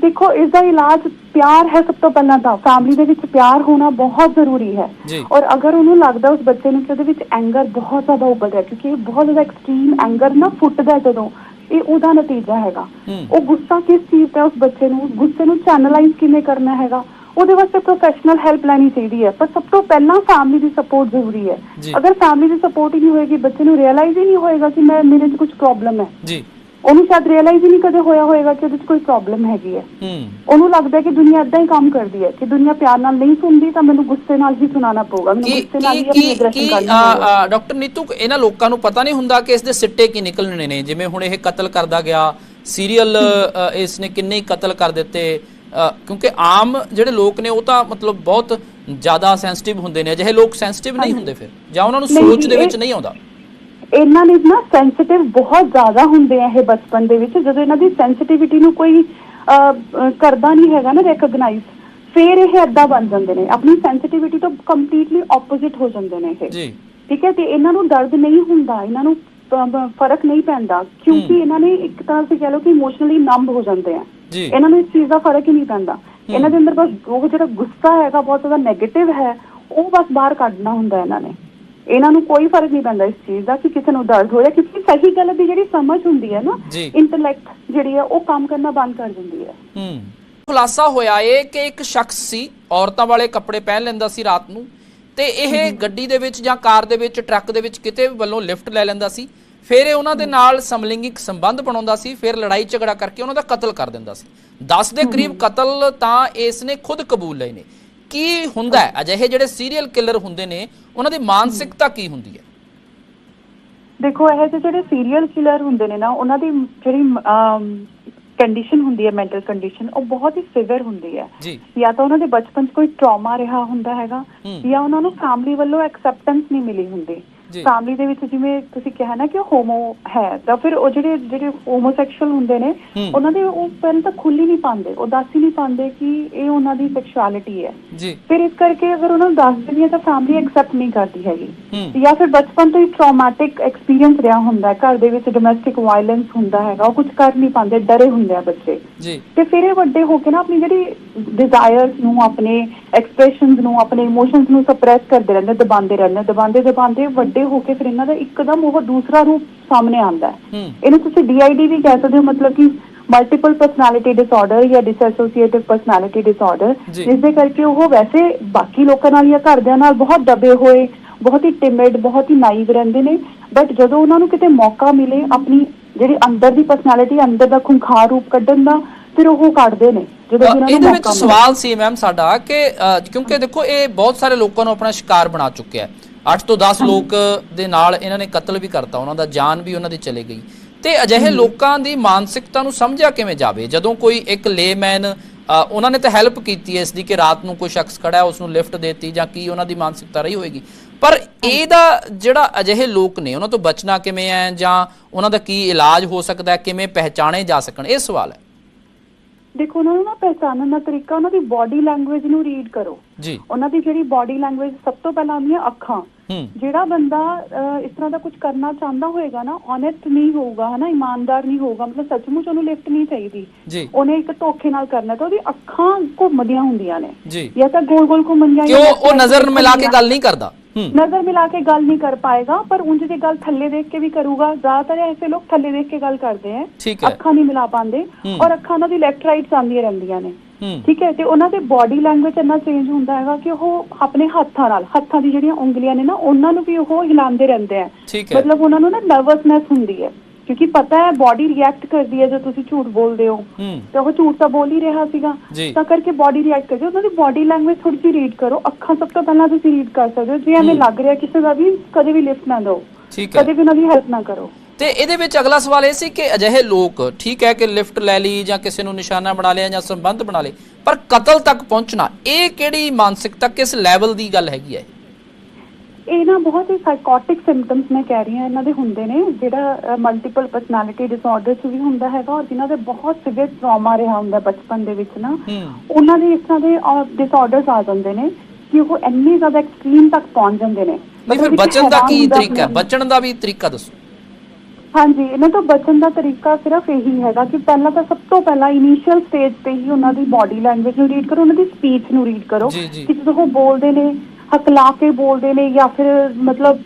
ਦੇਖੋ ਇਸ ਦਾ ਇਲਾਜ ਪਿਆਰ ਹੈ ਸਭ ਤੋਂ ਪਹਿਲਾਂ ਤਾਂ ਫੈਮਿਲੀ ਦੇ ਵਿੱਚ ਪਿਆਰ ਹੋਣਾ ਬਹੁਤ ਜ਼ਰੂਰੀ ਹੈ ਜੀ। ਔਰ ਅਗਰ ਉਹਨੂੰ ਲੱਗਦਾ ਉਸ ਬੱਚੇ ਨੂੰ ਕਿ ਉਹਦੇ ਵਿੱਚ ਐਂਗਰ ਬਹੁਤ ਜ਼ਿਆਦਾ ਉੱਭਰਦਾ ਹੈ ਕਿਉਂਕਿ ਇਹ ਬਹੁਤ ਜ਼ਿਆਦਾ ਐਕਸਟ੍ਰੀਮ ਐਂਗਰ ਨਾ ਫੁੱਟਦਾ ਹੈ ਜਦੋਂ ਇਹ ਉਹਦਾ ਨਤੀਜਾ ਹੈਗਾ। ਉਹ ਗੁੱਸਾ ਕਿਸ ਚੀਜ਼ ਦਾ ਉਸ ਬੱਚੇ ਨੂੰ ਗੁੱਸੇ ਨੂੰ ਚੈਨਲਾਈਜ਼ ਕਿਵੇਂ ਕਰਨਾ ਹੈਗਾ? ਉਹਦੇ ਵਾਸਤੇ ਪ੍ਰੋਫੈਸ਼ਨਲ ਹੈਲਪ ਲੈਣੀ ਚਾਹੀਦੀ ਹੈ। ਪਰ ਸਭ ਤੋਂ ਪਹਿਲਾਂ ਫੈਮਿਲੀ ਦੀ ਸਪੋਰਟ ਜ਼ਰੂਰੀ ਹੈ। ਅਗਰ ਫੈਮਿਲੀ ਦੀ ਸਪੋਰਟ ਹੀ ਨਹੀਂ ਹੋਏਗੀ ਬੱਚੇ ਨੂੰ ਰਿਅਲਾਈਜ਼ ਹੀ ਨਹੀਂ ਹੋਏਗਾ ਕਿ ਮੈਂ ਮੇਰੇ 'ਚ ਕੁਝ ਪ੍ਰੋਬਲਮ ਹੈ। ਜੀ। ਉਹਨੂੰ ਸ਼ਾਇਦ ਰਿਅਲਾਈਜ਼ ਹੀ ਨਹੀਂ ਕਦੇ ਹੋਇਆ ਹੋਏਗਾ ਕਿ ਉਹਦੇ 'ਚ ਕੋਈ ਪ੍ਰੋਬਲਮ ਹੈਗੀ ਹੈ। ਹੂੰ। ਉਹਨੂੰ ਲੱਗਦਾ ਕਿ ਦੁਨੀਆ ਇਦਾਂ ਹੀ ਕੰਮ ਕਰਦੀ ਹੈ ਕਿ ਦੁਨੀਆ ਪਿਆਰ ਨਾਲ ਨਹੀਂ ਸੁਣਦੀ ਤਾਂ ਮੈਨੂੰ ਗੁੱਸੇ ਨਾਲ ਹੀ ਸੁਣਾਉਣਾ ਪਊਗਾ। ਮੈਨੂੰ ਗੁੱਸੇ ਨਾਲ ਹੀ ਆਪਣੀ ਕੀ ਕਰਨੀ ਪਊਗੀ। ਡਾਕਟਰ ਨੀਤੂ ਇਹਨਾਂ ਲੋਕਾਂ ਨੂੰ ਪਤਾ ਨਹੀਂ ਹੁੰਦਾ ਕਿ ਇਸ ਦੇ ਸਿੱਟੇ ਕੀ ਨਿਕਲਣੇ ਨੇ। ਜਿਵੇਂ ਹੁਣ ਇਹ ਕਤਲ ਕਰਦਾ ਗਿਆ ਸੀਰੀਅਲ ਇਸ ਨੇ ਕਿੰਨੇ ਹੀ ਕਤਲ ਕਰ ਦਿੱਤੇ ਕਿਉਂਕਿ ਆਮ ਜਿਹੜੇ ਲੋਕ ਨੇ ਉਹ ਤਾਂ ਮਤਲਬ ਬਹੁਤ ਜ਼ਿਆਦਾ ਸੈਂਸਿਟਿਵ ਹੁੰਦੇ ਨੇ। ਅਜਿਹੇ ਲੋਕ ਸੈਂਸਿਟਿਵ ਨਹੀਂ ਹੁੰਦੇ ਫਿਰ। ਜਾਂ ਉਹਨਾਂ ਨੂੰ ਸੋਚ ਦੇ ਵਿੱਚ ਨਹੀਂ ਆਉਂਦਾ। ਇਹਨਾਂ ਨੇ ਨਾ ਸੈਂਸਿਟਿਵ ਬਹੁਤ ਜ਼ਿਆਦਾ ਹੁੰਦੇ ਆ ਇਹ ਬਚਪਨ ਦੇ ਵਿੱਚ ਜਦੋਂ ਇਹਨਾਂ ਦੀ ਸੈਂਸਿਟਿਵਿਟੀ ਨੂੰ ਕੋਈ ਕਰਦਾ ਨਹੀਂ ਹੈਗਾ ਨਾ ਰੈਕਗਨਾਈਜ਼ ਫਿਰ ਇਹ ਏਦਾਂ ਬਣ ਜਾਂਦੇ ਨੇ। ਆਪਣੀ ਸੈਂਸਿਟਿਵਿਟੀ ਤੋਂ ਕੰਪਲੀਟਲੀ ਆਪੋਜ਼ਿਟ ਹੋ ਜਾਂਦੇ ਨੇ ਇਹ। ਜੀ। ਠੀਕ ਹੈ? ਤੇ ਇਹਨਾਂ ਨੂੰ ਦਰਦ ਨਹੀਂ ਹੁੰਦਾ ਇਹਨਾਂ ਨੂੰ ਫ਼ਰਕ ਨਹੀਂ ਪੈਂਦਾ ਕਿਉਂਕਿ। ਇਹਨਾਂ ਨੇ ਇੱਕ ਤਰ੍ਹਾਂ ਸੇ ਕਹ ਲਓ ਕਿ ਇਮੋਸ਼ਨਲੀ ਨੰਬ ਹੋ ਜਾਂਦੇ ਆ। ਇਹਨਾਂ ਨੂੰ ਇਸ ਚੀਜ਼ ਦਾ ਫ਼ਰਕ ਹੀ ਨਹੀਂ ਪੈਂਦਾ। ਇਹਨਾਂ ਦੇ ਅੰਦਰ ਬਸ ਉਹ ਜਿਹੜਾ ਗੁੱਸਾ ਹੈਗਾ ਬਹੁਤ ਜ਼ਿਆਦਾ 네ਗੇਟਿਵ ਹੈ ਉਹ ਬਸ ਬਾਹਰ ਕੱਢਣਾ ਹੁੰਦਾ ਇਹਨਾਂ ਨੇ। ਇਹਨਾਂ ਨੂੰ ਕੋਈ ਫ਼ਰਕ ਨਹੀਂ ਪੈਂਦਾ ਇਸ ਚੀਜ਼ ਦਾ ਕਿ ਕਿਸੇ ਨੂੰ ਦਰਦ ਹੋ ਰਿਹਾ ਕਿਉਂਕਿ ਸਹੀ ਗਲਤ ਦੀ ਜਿਹੜੀ ਸਮਝ ਹੁੰਦੀ ਹੈ ਨਾ ਜੀ। ਇੰਟੈਲੈਕਟ ਜਿਹੜੀ ਹੈ ਉਹ ਕੰਮ ਕਰਨਾ ਬੰਦ ਕਰ ਦਿੰਦੀ ਹੈ। ਹੂੰ। ਖੁਲਾਸਾ ਹੋਇਆ ਏ ਕਿ ਇੱਕ ਸ਼ਖਸ ਸੀ ਔਰਤਾਂ ਵਾਲੇ ਕੱਪੜੇ ਪਹਿਨ ਲੈਂਦਾ ਸੀ ਰਾਤ ਨੂੰ ਤੇ ਇਹ ਗੱਡੀ ਦੇ ਵਿੱਚ ਜਾਂ ਕਾਰ ਦੇ ਵਿੱਚ ਟਰੱਕ ਦੇ ਵਿੱਚ ਕਿਤੇ ਵੀ ਵੱਲੋਂ ਲਿਫਟ ਲੈ ਲੈਂਦਾ ਸੀ ਫਿਰ ਇਹ ਉਹਨਾਂ ਦੇ ਨਾਲ ਸਮਲਿੰਗਿਕ ਸੰਬੰਧ ਬਣਾਉਂਦਾ ਸੀ ਫਿਰ ਲੜਾਈ ਝਗੜਾ ਕਰਕੇ ਉਹਨਾਂ ਦਾ ਕਤਲ ਕਰ ਦਿੰਦਾ ਸੀ। 10 ਦੇ ਕਰੀਬ ਕਤਲ ਤਾਂ ਇਸ ਨੇ ਖੁਦ ਕਬੂਲ ਲਏ ਨੇ। ਕੀ ਹੁੰਦਾ ਹੈ ਅਜਿਹੇ ਜਿਹੜੇ ਸੀਰੀਅਲ ਕਿਲਰ ਹੁੰਦੇ ਨੇ ਉਹਨਾਂ ਦੀ ਮਾਨਸਿਕਤਾ ਕੀ ਹੁੰਦੀ ਹੈ ਦੇਖੋ ਇਹ ਜਿਹੇ ਜਿਹੜੇ ਸੀਰੀਅਲ ਕਿਲਰ ਹੁੰਦੇ ਨੇ ਨਾ ਉਹਨਾਂ ਦੀ ਜਿਹੜੀ ਕੰਡੀਸ਼ਨ ਹੁੰਦੀ ਹੈ ਮੈਂਟਲ ਕੰਡੀਸ਼ਨ ਉਹ ਬਹੁਤ ਹੀ ਸਿਵਰ ਹੁੰਦੀ ਹੈ ਜੀ ਤਾਂ ਉਹਨਾਂ ਦੇ ਬਚਪਨ 'ਚ ਕੋਈ ਟਰਾਮਾ ਰਿਹਾ ਹੁੰਦਾ ਹੈਗਾ। ਜਾਂ ਉਹਨਾਂ ਨੂੰ ਫੈਮਿਲੀ ਵੱਲੋਂ ਐਕਸੈਪਟੈਂਸ ਨਹੀਂ ਮਿਲੀ ਹੁੰਦੀ। ਫੈਮਿਲੀ ਦੇ ਵਿੱਚ ਜਿਵੇਂ ਤੁਸੀਂ ਕਿਹਾ ਨਾ ਕਿ ਉਹ ਹੋਮੋ ਹੈ ਤਾਂ ਫਿਰ ਉਹ ਜਿਹੜੇ ਜਿਹੜੇ ਹੋਮੋਸੈਕਸ਼ੂਅਲ ਹੁੰਦੇ ਨੇ। ਉਹਨਾਂ ਦੇ ਉਹ ਪਹਿਲਾਂ ਤਾਂ ਖੁੱਲ ਹੀ ਨਹੀਂ ਪਾਉਂਦੇ ਉਹ ਦੱਸ ਹੀ ਨਹੀਂ ਪਾਉਂਦੇ ਕਿ ਇਹ ਉਹਨਾਂ ਦੀ ਸੈਕਸ਼ੁਅਲਿਟੀ ਹੈ। ਜੀ। ਫਿਰ ਇਸ ਕਰਕੇ ਅਗਰ ਉਹਨਾਂ ਨੂੰ ਦੱਸ ਦਿੰਦੀ ਹੈ ਤਾਂ ਫੈਮਿਲੀ ਐਕਸੈਪਟ ਨਹੀਂ ਕਰਦੀ ਹੈਗੀ। ਜਾਂ ਫਿਰ ਬਚਪਨ ਤੋਂ ਹੀ ਟਰਾਮਾਟਿਕ ਐਕਸਪੀਰੀਅੰਸ ਰਿਹਾ ਹੁੰਦਾ ਹੈ ਘਰ ਦੇ ਵਿੱਚ ਡੋਮੈਸਟਿਕ ਵਾਇਲੈਂਸ ਹੁੰਦਾ ਹੈਗਾ ਉਹ ਕੁਝ ਕਰ ਨਹੀਂ ਪਾਉਂਦੇ ਡਰੇ ਹੁੰਦੇ ਆ ਬੱਚੇ। ਜੀ। ਤੇ ਫਿਰ ਇਹ ਵੱਡੇ ਹੋ ਕੇ ਨਾ ਆਪਣੀ ਜਿਹੜੀ ਡਿਜ਼ਾਇਰਸ ਨੂੰ ਆਪਣੇ ਐਕਸਪ੍ਰੈਸ਼ਨਸ ਨੂੰ ਆਪਣੇ ਇਮੋਸ਼ਨਸ ਨੂੰ ਸਪਰੈਸ ਕਰਦੇ ਰਹਿੰਦੇ ਦਬਾਉਂਦੇ ਰਹਿੰਦੇ ਦਬਾਉਂਦੇ ਦਬਾਉਂਦੇ ਵੱਡੇ ਹੋ ਕੇ ਫਿਰ ਇਹਨਾਂ ਦਾ ਇੱਕਦਮ ਉਹ ਦੂਸਰਾ ਰੂਪ ਸਾਹਮਣੇ ਆਉਂਦਾ ਹੈ। ਇਹਨੂੰ ਤੁਸੀਂ ਡੀਆਈਡੀ ਵੀ ਕਹਿ ਸਕਦੇ ਹੋ ਮਤਲਬ ਕਿ ਮਲਟੀਪਲ ਪਰਸਨੈਲਿਟੀ ਡਿਸਆਰਡਰ ਜਾਂ ਡਿਸਐਸੋਸੀਏਟਿਵ ਪਰਸਨੈਲਿਟੀ ਡਿਸਆਰਡਰ। ਜਿਸ ਦੇ ਕਰਕੇ ਉਹ ਵੈਸੇ ਬਾਕੀ ਲੋਕਾਂ ਨਾਲ ਜਾਂ ਘਰਦਿਆਂ ਨਾਲ ਬਹੁਤ ਦਬੇ ਹੋਏ ਬਹੁਤ ਹੀ ਟਿਮਿਡ ਬਹੁਤ ਹੀ ਨਾਈਵ ਰਹਿੰਦੇ ਨੇ। ਬਟ ਜਦੋਂ ਉਹਨਾਂ ਨੂੰ ਕਿਤੇ ਮੌਕਾ ਮਿਲੇ ਆਪਣੀ ਜਿਹੜੀ ਅੰਦਰ ਦੀ ਪਰਸਨੈਲਿਟੀ ਅੰਦਰ ਦਾ ਖੁੰਖਾਰ ਰੂਪ ਕੱਢਣ ਦਾ ਫਿਰ ਉਹ ਕੱਢਦੇ ਨੇ ਜਦੋਂ ਅ, ਵੀ ਉਹਨਾਂ ਨੂੰ ਇਹਦੇ ਵਿੱਚ ਸਵਾਲ ਸੀ ਮੈਮ ਸਾਡਾ ਕਿ ਕਿਉਂਕਿ ਦੇਖੋ ਇਹ ਬਹੁਤ ਸਾਰੇ ਲੋਕਾਂ ਨੂੰ ਆਪਣਾ ਸ਼ਿਕਾਰ ਬਣਾ ਚੁੱਕਿਆ ਹੈ। 8 ਤੋਂ 10 ਲੋਕ ਦੇ ਨਾਲ ਇਹਨਾਂ ਨੇ ਕਤਲ ਵੀ ਕਰਤਾ ਉਹਨਾਂ ਦਾ ਜਾਨ ਵੀ ਉਹਨਾਂ ਦੀ ਚਲੇ ਗਈ। ਤੇ ਅਜਿਹੇ ਲੋਕਾਂ ਦੀ ਮਾਨਸਿਕਤਾ ਨੂੰ ਸਮਝਿਆ ਕਿਵੇਂ ਜਾਵੇ? ਜਦੋਂ ਕੋਈ ਇੱਕ ਲੇਮੈਨ ਉਹਨਾਂ ਨੇ ਤਾਂ ਹੈਲਪ ਕੀਤੀ ਇਸ ਦੀ ਕਿ ਰਾਤ ਨੂੰ ਕੋਈ ਸ਼ਖਸ ਖੜਾ ਹੈ ਉਸ ਨੂੰ ਲਿਫਟ ਦੇਤੀ ਜਾਂ ਕੀ ਉਹਨਾਂ ਦੀ ਮਾਨਸਿਕਤਾ ਰਹੀ ਹੋਏਗੀ। ਪਰ ਇਹਦਾ ਜਿਹੜਾ ਅਜਿਹੇ ਲੋਕ ਨੇ ਉਹਨਾਂ ਤੋਂ ਬਚਣਾ ਕਿਵੇਂ ਹੈ ਜਾਂ ਉਹਨਾਂ ਦਾ ਕੀ ਇਲਾਜ ਹੋ ਸਕਦਾ ਹੈ ਕਿਵੇਂ ਪਹਿਚਾਣੇ ਜਾ ਸਕਣ? ਇਹ ਸਵਾਲ ਹੈ। ਦੇਖੋ ਉਹਨਾਂ ਨੂੰ ਨਾ ਪਹਿਚਾਨਣ ਦਾ ਤਰੀਕਾ ਉਹਨਾਂ ਦੀ ਬਾਡੀ ਲੈਂਗੁਏਜ ਨੂੰ ਰੀਡ ਕਰੋ। ਜੀ। ਉਹਨਾਂ ਦੀ ਜਿਹੜੀ ਬਾਡੀ ਲੈਂਗੁਏਜ ਸਭ ਤੋਂ ਪਹਿਲਾਂ ਆਉਂਦੀਆਂ ਅੱਖਾਂ। ਹੂੰ ਜਿਹੜਾ ਬੰਦਾ ਇਸ ਤਰ੍ਹਾਂ ਦਾ ਕੁਝ ਕਰਨਾ ਚਾਹੁੰਦਾ ਹੋਏਗਾ ਨਾ ਓਨੈਸਟ ਨਹੀਂ ਹੋਊਗਾ ਹਨਾ ਇਮਾਨਦਾਰ ਨਹੀਂ ਹੋਊਗਾ ਮਤਲਬ ਸੱਚਮੁੱਚ ਉਹਨੂੰ ਲਿਫਟ ਨਹੀਂ ਚਾਹੀਦੀ। ਉਹਨੇ ਇੱਕ ਧੋਖੇ ਨਾਲ ਕਰਨਾ ਤਾਂ ਉਹਦੀ ਅੱਖਾਂ ਘੁੰਮਦੀਆਂ ਹੁੰਦੀਆਂ ਨੇ। ਜੀ। ਤਾਂ ਗੋਲ ਗੋਲ ਘੁੰਮਣੀਆਂ ਕਿਉਂ ਉਹ ਨਜ਼ਰ ਮਿਲਾ ਕੇ ਗੱਲ ਨਹੀਂ ਕਰਦਾ? ਨਜ਼ਰ ਮਿਲਾ ਕੇ ਗੱਲ ਨਹੀਂ ਕਰ ਪਾਏਗਾ ਪਰ ਉਂਝ ਦੀ ਗੱਲ ਥੱਲੇ ਦੇਖ ਕੇ ਵੀ ਕਰੂਗਾ। ਜ਼ਿਆਦਾਤਰ ਐਸੇ ਲੋਕ ਥੱਲੇ ਦੇਖ ਕੇ ਗੱਲ ਕਰਦੇ ਆ ਅੱਖਾਂ ਨਹੀਂ ਮਿਲਾ ਪਾਉਂਦੇ। ਔਰ ਅੱਖਾਂ ਉਹਨਾਂ ਦੀ ਲੈਫਟ ਰਾਈਟ ਜਾਂਦੀਆਂ ਰਹਿੰਦੀਆਂ ਨੇ। ਠੀਕ ਹੈ ਤੇ ਉਹਨਾਂ ਦੇ ਬਾਡੀ ਲੈਂਗੁਏਜ ਇੰਨਾ ਚੇਂਜ ਹੁੰਦਾ ਹੈਗਾ ਕਿ ਉਹ ਆਪਣੇ ਹੱਥਾਂ ਨਾਲ ਹੱਥਾਂ ਦੀ ਜਿਹੜੀਆਂ ਉਂਗਲੀਆਂ ਨੇ ਨਾ ਉਹਨਾਂ ਨੂੰ ਵੀ ਉਹ ਹਿਲਾਉਂਦੇ ਰਹਿੰਦੇ ਆ। ਮਤਲਬ ਉਹਨਾਂ ਨੂੰ ਨਾ ਨਰਵਸਨੈਸ ਹੁੰਦੀ ਹੈ ਕਿਉਂਕਿ ਪਤਾ ਹੈ ਬਾਡੀ ਰਿਐਕਟ ਕਰਦੀ ਹੈ ਜੇ ਤੁਸੀਂ ਝੂਠ ਬੋਲਦੇ ਹੋ। ਤੇ ਉਹ ਝੂਠ ਤਾਂ ਬੋਲ ਹੀ ਰਿਹਾ ਸੀਗਾ। ਤਾਂ ਕਰਕੇ ਬਾਡੀ ਰਿਐਕਟ ਕਰਦੀ ਹੈ। ਉਹਨਾਂ ਦੀ ਬਾਡੀ ਲੈਂਗੁਏਜ ਥੋੜੀ ਜਿਹੀ ਰੀਡ ਕਰੋ। ਅੱਖਾਂ ਸਭ ਤੋਂ ਪਹਿਲਾਂ ਤੁਸੀਂ ਰੀਡ ਕਰ ਸਕਦੇ ਹੋ। ਜੇ ਐਵੇਂ। ਲੱਗ ਰਿਹਾ ਕਿਸੇ ਦਾ ਵੀ ਕਦੇ ਵੀ ਲਿਫਟ ਨਾ ਦਿਓ। ਕਦੇ ਵੀ ਉਹਨਾਂ ਦੀ ਹੈਲਪ ਨਾ ਕਰੋ। ਤੇ ਇਹਦੇ ਵਿੱਚ ਅਗਲਾ ਸਵਾਲ ਇਹ ਸੀ ਕਿ ਅਜਿਹੇ ਲੋਕ ਠੀਕ ਹੈ ਕਿ ਲਿਫਟ ਲੈ ਲਈ ਜਾਂ ਕਿਸੇ ਨੂੰ ਨਿਸ਼ਾਨਾ ਬਣਾ ਲਿਆ ਜਾਂ ਸੰਬੰਧ ਬਣਾ ਲਏ ਪਰ ਕਤਲ ਤੱਕ ਪਹੁੰਚਣਾ ਇਹ ਕਿਹੜੀ ਮਾਨਸਿਕਤਾ ਕਿਸ ਲੈਵਲ ਦੀ ਗੱਲ ਹੈਗੀ ਹੈ? ਇਹ ਨਾ ਬਹੁਤ ਹੀ ਸਾਈਕੋਟਿਕ ਸਿੰਪਟਮਸ ਮੈਂ ਕਹਿ ਰਹੀ ਹਾਂ ਇਹਨਾਂ ਦੇ ਹੁੰਦੇ ਨੇ ਜਿਹੜਾ ਮਲਟੀਪਲ ਪਰਸਨੈਲਿਟੀ ਡਿਸਆਰਡਰ ਚ ਵੀ ਹੁੰਦਾ ਹੈਗਾ ਔਰ ਜਿਨ੍ਹਾਂ ਦੇ ਬਹੁਤ ਸਿਵੀਅਰ ਟਰਾਮਾ ਰਿਹਾ ਹੁੰਦਾ ਬਚਪਨ ਦੇ ਵਿੱਚ ਨਾ ਉਹਨਾਂ ਦੇ ਇਸ ਤਰ੍ਹਾਂ ਦੇ ਡਿਸਆਰਡਰਸ ਆ ਜਾਂਦੇ ਨੇ ਕਿ ਉਹ ਇੰਨੀ ਜ਼ਿਆਦਾ ਐਕਸਟ੍ਰੀਮ ਤੱਕ ਪਹੁੰਚ ਜਾਂਦੇ ਨੇ। ਨਹੀਂ ਫਿਰ ਬਚਣ ਦਾ ਕੀ ਤਰੀਕਾ? ਬਚਣ ਦਾ ਵੀ ਤਰੀਕਾ ਦੱਸੋ। ਹਾਂਜੀ ਇਹਨਾਂ ਤੋਂ ਬਚਣ ਦਾ ਤਰੀਕਾ ਸਿਰਫ ਇਹੀ ਹੈਗਾ ਕਿ ਪਹਿਲਾਂ ਤਾਂ ਸਭ ਤੋਂ ਪਹਿਲਾਂ ਇਨੀਸ਼ੀਅਲ ਸਟੇਜ ਤੇ ਹੀ ਉਹਨਾਂ ਦੀ ਬਾਡੀ ਲੈਂਗੁਏਜ ਨੂੰ ਰੀਡ ਕਰੋ ਉਹਨਾਂ ਦੀ ਸਪੀਚ ਨੂੰ ਰੀਡ ਕਰੋ ਜੀ, ਜੀ। ਕਿ ਜਦੋਂ ਉਹ ਬੋਲਦੇ ਨੇ ਹਕਲਾ ਕੇ ਬੋਲਦੇ ਨੇ ਜਾਂ ਫਿਰ ਮਤਲਬ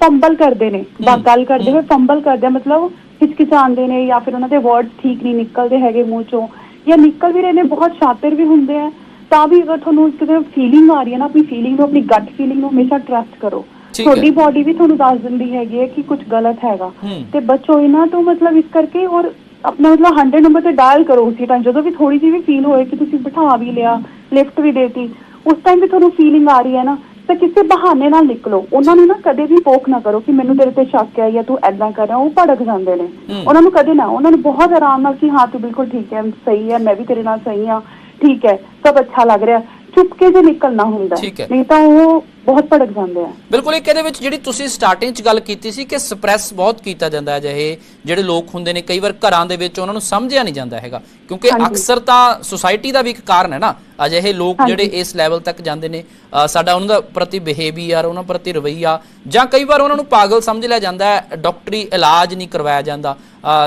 ਫੰਬਲ ਕਰਦੇ ਨੇ ਬਾ ਗੱਲ ਕਰਦੇ। ਹੋਏ ਫੰਬਲ ਕਰਦੇ ਆ, ਮਤਲਬ ਹਿਚਕਿਚਾਉਂਦੇ ਨੇ ਜਾਂ ਫਿਰ ਉਹਨਾਂ ਦੇ ਵਰਡਸ ਠੀਕ ਨਹੀਂ ਨਿਕਲਦੇ ਹੈਗੇ ਮੂੰਹ ਚੋਂ ਜਾਂ ਨਿਕਲ ਵੀ ਰਹੇ ਨੇ ਬਹੁਤ ਸ਼ਾਤਿਰ ਵੀ ਹੁੰਦੇ ਆ ਤਾਂ ਵੀ ਅਗਰ ਤੁਹਾਨੂੰ ਕਿਤੇ ਫੀਲਿੰਗ ਆ ਰਹੀ ਹੈ ਨਾ ਆਪਣੀ ਫੀਲਿੰਗ ਨੂੰ ਆਪਣੀ ਗੱਟ ਫੀਲਿੰਗ ਨੂੰ ਹਮੇਸ਼ਾ ਟਰਸਟ ਕਰੋ। ਤੁਹਾਡੀ ਬਾਡੀ ਵੀ ਤੁਹਾਨੂੰ ਦੱਸ ਦਿੰਦੀ ਹੈਗੀ ਹੈ ਕਿ ਕੁਝ ਗਲਤ ਹੈਗਾ। ਤੇ ਬਚੋ ਇਹਨਾਂ ਤੋਂ ਮਤਲਬ ਇਸ ਕਰਕੇ ਔਰ ਆਪਣਾ ਮਤਲਬ 100 ਨੰਬਰ ਤੇ ਡਾਇਲ ਕਰੋ ਉਸੇ ਟਾਈਮ ਜਦੋਂ ਵੀ ਥੋੜੀ ਜਿਹੀ ਵੀ ਫੀਲ ਹੋਏ ਕਿ ਤੁਸੀਂ ਬਿਠਾ ਵੀ ਲਿਆ ਲਿਫਟ ਵੀ ਦੇਤੀ ਉਸ ਟਾਈਮ ਵੀ ਤੁਹਾਨੂੰ ਫੀਲਿੰਗ ਆ ਰਹੀ ਹੈ ਨਾ ਤਾਂ ਕਿਸੇ ਬਹਾਨੇ ਨਾਲ ਨਿਕਲੋ ਉਹਨਾਂ ਨੂੰ ਨਾ ਕਦੇ ਵੀ ਪੋਕ ਨਾ ਕਰੋ ਕਿ ਮੈਨੂੰ ਤੇਰੇ ਤੇ ਸ਼ੱਕ ਹੈ ਜਾਂ ਤੂੰ ਐਦਾਂ ਕਰ ਰਿਹਾ ਉਹ ਭੜਕ ਜਾਂਦੇ ਨੇ। ਉਹਨਾਂ ਨੂੰ ਕਦੇ ਨਾ ਉਹਨਾਂ ਨੂੰ ਬਹੁਤ ਆਰਾਮ ਨਾਲ ਕਿ ਹਾਂ ਤੂੰ ਬਿਲਕੁਲ ਠੀਕ ਹੈ ਸਹੀ ਹੈ ਮੈਂ ਵੀ ਤੇਰੇ ਨਾਲ ਸਹੀ ਹਾਂ ਠੀਕ ਹੈ ਸਭ ਅੱਛਾ ਲੱਗ ਰਿਹਾ ਚੁੱਪਕੇ ਜੇ ਨਿਕਲਣਾ ਹੁੰਦਾ। ਨਹੀਂ ਤਾਂ ਉਹ ਬਹੁਤ ਭੜਕ ਜਾਂਦੇ ਆ। ਬਿਲਕੁਲ ਇੱਕ ਇਹਦੇ ਵਿੱਚ ਜਿਹੜੀ ਤੁਸੀਂ ਸਟਾਰਟਿੰਗ 'ਚ ਗੱਲ ਕੀਤੀ ਸੀ ਕਿ ਸਪਰੈਸ ਬਹੁਤ ਕੀਤਾ ਜਾਂਦਾ ਹੈ ਜਿਹੇ ਜਿਹੜੇ ਲੋਕ ਹੁੰਦੇ ਨੇ ਕਈ ਵਾਰ ਘਰਾਂ ਦੇ ਵਿੱਚ ਉਹਨਾਂ ਨੂੰ ਸਮਝਿਆ ਨਹੀਂ ਜਾਂਦਾ ਹੈਗਾ। ਕਿਉਂਕਿ। ਅਕਸਰ ਤਾਂ ਸੁਸਾਇਟੀ ਦਾ ਵੀ ਇੱਕ ਕਾਰਨ ਹੈ ਨਾ ਅਜਿਹੇ ਲੋਕ। ਜਿਹੜੇ ਇਸ ਲੈਵਲ ਤੱਕ ਜਾਂਦੇ ਨੇ ਸਾਡਾ ਉਹਨਾਂ ਦਾ ਪ੍ਰਤੀ ਬਿਹੇਵੀਅਰ ਉਹਨਾਂ ਪ੍ਰਤੀ ਰਵੱਈਆ ਜਾਂ ਕਈ ਵਾਰ ਉਹਨਾਂ ਨੂੰ ਪਾਗਲ ਸਮਝ ਲਿਆ ਜਾਂਦਾ ਹੈ ਡਾਕਟਰੀ ਇਲਾਜ ਨਹੀਂ ਕਰਵਾਇਆ ਜਾਂਦਾ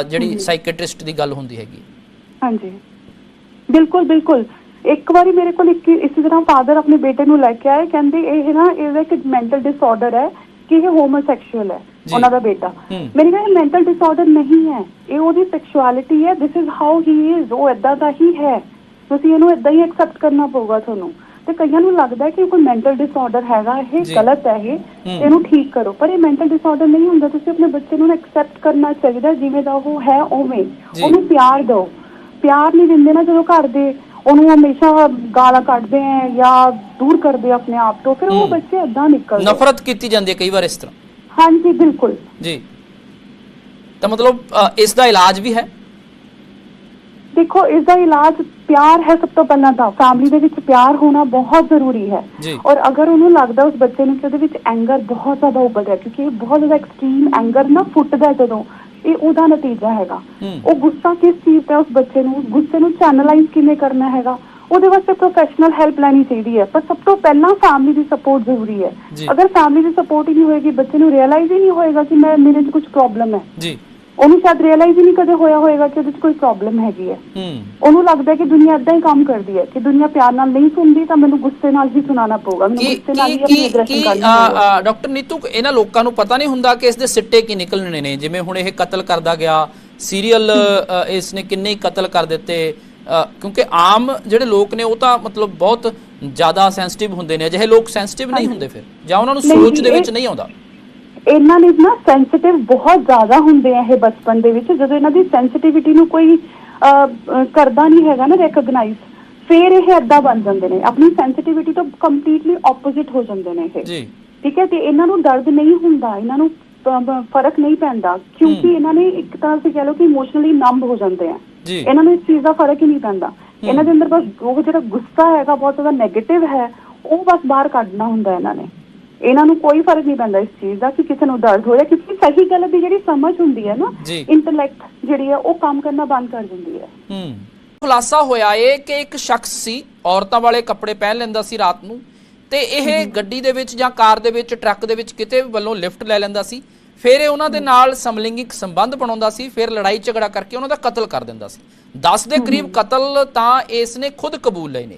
ਜਿਹੜੀ ਸਾਈਕੈਟ੍ਰਿਸਟ ਦੀ ਗੱਲ ਹੁੰਦੀ ਹੈਗੀ। ਹਾਂਜੀ। ਬਿਲਕੁਲ ਬਿਲਕੁਲ। ਇੱਕ ਵਾਰੀ ਮੇਰੇ ਕੋਲ ਇੱਕ ਇਸੇ ਤਰ੍ਹਾਂ ਫਾਦਰ ਆਪਣੇ ਬੇਟੇ ਨੂੰ ਲੈ ਕੇ ਆਏ ਕਹਿੰਦੇ ਇਹ ਨਾ ਇਹਦਾ ਇੱਕ ਮੈਂਟਲ ਡਿਸਆਰਡਰ ਹੈ ਕਿ ਇਹ ਹੋਮੋਸੈਕਸ਼ੂਅਲ ਹੈ। ਉਹਨਾਂ ਦਾ ਬੇਟਾ। ਮੇਰੇ ਕਿਹਾ ਇਹ ਮੈਂਟਲ ਡਿਸਆਰਡਰ ਨਹੀਂ ਹੈ ਇਹ ਉਹਦੀ ਸੈਕਸ਼ੁਅਲਿਟੀ ਹੈ this is how he is ਉਹ ਇਦਾਂ ਦਾ ਹੀ ਹੈ ਤੁਸੀਂ ਇਹਨੂੰ ਇਦਾਂ ਹੀ ਐਕਸੈਪਟ ਕਰਨਾ ਪਊਗਾ ਤੁਹਾਨੂੰ ਤੇ ਕਈਆਂ ਨੂੰ ਲੱਗਦਾ ਕਿ ਕੋਈ ਮੈਂਟਲ ਡਿਸਆਰਡਰ ਹੈਗਾ ਇਹ। ਗਲਤ ਹੈ ਇਹ। ਇਹਨੂੰ ਠੀਕ ਕਰੋ ਪਰ ਇਹ ਮੈਂਟਲ ਡਿਸਆਰਡਰ ਨਹੀਂ ਹੁੰਦਾ ਤੁਸੀਂ ਆਪਣੇ ਬੱਚੇ ਨੂੰ ਐਕਸੈਪਟ ਕਰਨਾ ਚਾਹੀਦਾ ਜਿਵੇਂ ਦਾ ਉਹ ਹੈ ਉਵੇਂ। ਉਹਨੂੰ ਪਿਆਰ ਦਿਓ ਪਿਆਰ ਨਹੀਂ ਦਿੰਦੇ ਨਾ ਜਦੋਂ ਘਰ ਦੇ ਉਹਨੂੰ ਹਮੇਸ਼ਾ ਗਾਲਾਂ ਕੱਢਦੇ ਆ ਜਾਂ ਦੂਰ ਕਰਦੇ ਆ ਆਪਣੇ ਆਪ ਤੋਂ ਫਿਰ ਉਹ ਹੂੰ। ਬੱਚੇ ਏਦਾਂ ਨਿਕਲਦੇ। ਨਫ਼ਰਤ ਕੀਤੀ ਜਾਂਦੀ ਹੈ ਕਈ ਵਾਰ ਇਸ ਤਰ੍ਹਾਂ। ਹਾਂਜੀ ਬਿਲਕੁਲ। ਜੀ। ਤਾਂ ਮਤਲਬ ਅ, ਇਸ ਦਾ ਇਲਾਜ ਵੀ ਹੈ? ਦੇਖੋ ਇਸ ਦਾ ਇਲਾਜ ਪਿਆਰ ਹੈ ਸਭ ਤੋਂ ਪਹਿਲਾਂ ਤਾਂ। ਫੈਮਿਲੀ ਦੇ ਵਿੱਚ ਪਿਆਰ ਹੋਣਾ ਬਹੁਤ ਜ਼ਰੂਰੀ ਹੈ। ਜੀ। ਔਰ ਅਗਰ ਉਹਨੂੰ ਲੱਗਦਾ ਉਸ ਬੱਚੇ ਨੂੰ ਕਿ ਉਹਦੇ ਵਿੱਚ ਐਂਗਰ ਬਹੁਤ ਜ਼ਿਆਦਾ ਉੱਭਰ ਰਿਹਾ ਕਿਉਂਕਿ ਇਹ ਬਹੁਤ ਜ਼ਿਆਦਾ ਐਕਸਟ੍ਰੀਮ ਐਂਗਰ ਨਾ ਫੁੱਟਦਾ ਹੈ ਜਦੋਂ। ਇਹ ਉਹਦਾ ਨਤੀਜਾ ਹੈਗਾ। ਉਹ ਗੁੱਸਾ ਕਿਸ ਚੀਜ਼ ਤੇ ਉਸ ਬੱਚੇ ਨੂੰ ਗੁੱਸੇ ਨੂੰ ਚੈਨਲਾਈਜ਼ ਕਿਵੇਂ ਕਰਨਾ ਹੈਗਾ? ਉਹਦੇ ਵਾਸਤੇ ਪ੍ਰੋਫੈਸ਼ਨਲ ਹੈਲਪ ਲੈਣੀ ਚਾਹੀਦੀ ਹੈ। ਪਰ ਸਭ ਤੋਂ ਪਹਿਲਾਂ ਫੈਮਿਲੀ ਦੀ ਸਪੋਰਟ ਜ਼ਰੂਰੀ ਹੈ। ਅਗਰ ਫੈਮਿਲੀ ਦੀ ਸਪੋਰਟ ਹੀ ਨਹੀਂ ਹੋਏਗੀ ਬੱਚੇ ਨੂੰ ਰਿਅਲਾਈਜ਼ ਹੀ ਨਹੀਂ ਹੋਏਗਾ ਕਿ ਮੈਂ ਮੇਰੇ 'ਚ ਕੁਝ ਪ੍ਰੋਬਲਮ ਹੈ। ਜੀ। ਉਹਨੂੰ ਸ਼ਾਇਦ ਰਿਅਲਾਈਜ਼ ਹੀ ਨਹੀਂ ਕਦੇ ਹੋਇਆ ਹੋਏਗਾ ਕਿ ਉਹਦੇ 'ਚ ਕੋਈ ਪ੍ਰੋਬਲਮ ਹੈਗੀ ਹੈ। ਹੂੰ। ਉਹਨੂੰ ਲੱਗਦਾ ਹੈ ਕਿ ਦੁਨੀਆ ਏਦਾਂ ਹੀ ਕੰਮ ਕਰਦੀ ਹੈ ਕਿ ਦੁਨੀਆ ਪਿਆਰ ਨਾਲ ਨਹੀਂ ਸੁਣਦੀ ਤਾਂ ਮੈਨੂੰ ਗੁੱਸੇ ਨਾਲ ਹੀ ਸੁਣਾਉਣਾ ਪਊਗਾ। ਮੈਨੂੰ ਕੀ ਗੁੱਸੇ ਨਾਲ ਹੀ ਆਪਣੀ ਕੀ ਕੀ ਕਰਨੀ ਆ, ਪਊਗਾ। ਆ, ਡਾਕਟਰ ਨੀਤੂ ਇਹਨਾਂ ਲੋਕਾਂ ਨੂੰ ਪਤਾ ਨਹੀਂ ਹੁੰਦਾ ਕਿ ਇਸ ਦੇ ਸਿੱਟੇ ਕੀ ਨਿਕਲਣੇ ਨੇ। ਜਿਵੇਂ ਹੁਣ ਇਹ ਕਤਲ ਕਰਦਾ ਗਿਆ ਸੀਰੀਅਲ ਇਸ ਨੇ ਕਿੰਨੇ ਹੀ ਕਤਲ ਕਰ ਦਿੱਤੇ ਅ, ਕਿਉਂਕਿ ਆਮ ਜਿਹੜੇ ਲੋਕ ਨੇ ਉਹ ਤਾਂ ਮਤਲਬ ਬਹੁਤ ਜ਼ਿਆਦਾ ਸੈਂਸਿਟਿਵ ਹੁੰਦੇ ਨੇ। ਅਜਿਹੇ ਲੋਕ ਸੈਂਸਿਟਿਵ ਨਹੀਂ ਹੁੰਦੇ ਫਿਰ। ਜਾਂ ਉਹਨਾਂ ਨੂੰ ਨਹੀਂ, ਸੋਚ ਦੇ ਵਿੱਚ ਇਹ- ਨਹੀਂ ਆਉਂਦਾ। ਇਹਨਾਂ ਨੇ ਨਾ ਸੈਂਸਿਟਿਵ ਬਹੁਤ ਜ਼ਿਆਦਾ ਹੁੰਦੇ ਆ ਇਹ ਬਚਪਨ ਦੇ ਵਿੱਚ। ਜਦੋਂ ਇਹਨਾਂ ਦੀ ਸੈਂਸਿਟਿਵਿਟੀ ਨੂੰ ਕੋਈ ਕਰਦਾ ਨਹੀਂ ਹੈਗਾ ਨਾ ਰੈਕਗਨਾਈਜ਼ ਫਿਰ ਇਹ ਏਦਾਂ ਬਣ ਜਾਂਦੇ ਨੇ। ਆਪਣੀ ਸੈਂਸਿਟਿਵਿਟੀ ਤੋਂ ਕੰਪਲੀਟਲੀ ਆਪੋਜ਼ਿਟ ਹੋ ਜਾਂਦੇ ਨੇ ਇਹ। ਜੀ। ਠੀਕ ਹੈ? ਤੇ ਇਹਨਾਂ ਨੂੰ ਦਰਦ ਨਹੀਂ ਹੁੰਦਾ ਇਹਨਾਂ ਨੂੰ ਫ਼ਰਕ ਨਹੀਂ ਪੈਂਦਾ ਕਿਉਂਕਿ। ਇਹਨਾਂ ਨੇ ਇੱਕ ਤਰ੍ਹਾਂ ਸੇ ਕਹ ਲਓ ਕਿ ਇਮੋਸ਼ਨਲੀ ਨੰਬ ਹੋ ਜਾਂਦੇ ਆ। ਇਹਨਾਂ ਨੂੰ ਇਸ ਚੀਜ਼ ਦਾ ਫ਼ਰਕ ਹੀ ਨਹੀਂ ਪੈਂਦਾ। ਇਹਨਾਂ ਦੇ ਅੰਦਰ ਬਸ ਉਹ ਜਿਹੜਾ ਗੁੱਸਾ ਹੈਗਾ ਬਹੁਤ ਜ਼ਿਆਦਾ 네ਗੇਟਿਵ ਹੈ ਉਹ ਬਸ ਬਾਹਰ ਕੱਢਣਾ ਹੁੰਦਾ ਇਹਨਾਂ ਨੇ। ਇਹਨਾਂ ਨੂੰ ਕੋਈ ਫ਼ਰਕ ਨਹੀਂ ਪੈਂਦਾ ਇਸ ਚੀਜ਼ ਦਾ ਕਿ ਕਿਸੇ ਨੂੰ ਦਰਦ ਹੋ ਰਿਹਾ ਕਿਉਂਕਿ ਸਹੀ ਗਲਤ ਦੀ ਜਿਹੜੀ ਸਮਝ ਹੁੰਦੀ ਹੈ ਨਾ। ਇੰਟੈਲੈਕਟ ਜਿਹੜੀ ਹੈ ਉਹ ਕੰਮ ਕਰਨਾ ਬੰਦ ਕਰ ਦਿੰਦੀ ਹੈ। ਹੂੰ। ਖੁਲਾਸਾ ਹੋਇਆ ਏ ਕਿ ਇੱਕ ਸ਼ਖਸ ਸੀ ਔਰਤਾਂ ਵਾਲੇ ਕੱਪੜੇ ਪਹਿਨ ਲੈਂਦਾ ਸੀ ਰਾਤ ਨੂੰ ਤੇ ਇਹ ਗੱਡੀ ਦੇ ਵਿੱਚ ਜਾਂ ਕਾਰ ਦੇ ਵਿੱਚ ਟਰੱਕ ਦੇ ਵਿੱਚ ਕਿਤੇ ਵੱਲੋਂ ਲਿਫਟ ਲੈ ਲੈਂਦਾ ਸੀ ਫਿਰ ਇਹ ਉਹਨਾਂ ਦੇ ਨਾਲ ਸਮਲਿੰਗਿਕ ਸੰਬੰਧ ਬਣਾਉਂਦਾ ਸੀ ਫਿਰ ਲੜਾਈ ਝਗੜਾ ਕਰਕੇ ਉਹਨਾਂ ਦਾ ਕਤਲ ਕਰ ਦਿੰਦਾ ਸੀ। 10 ਦੇ ਕਰੀਬ ਕਤਲ ਤਾਂ ਇਸ ਨੇ ਖੁਦ ਕਬੂਲ ਲਏ ਨੇ।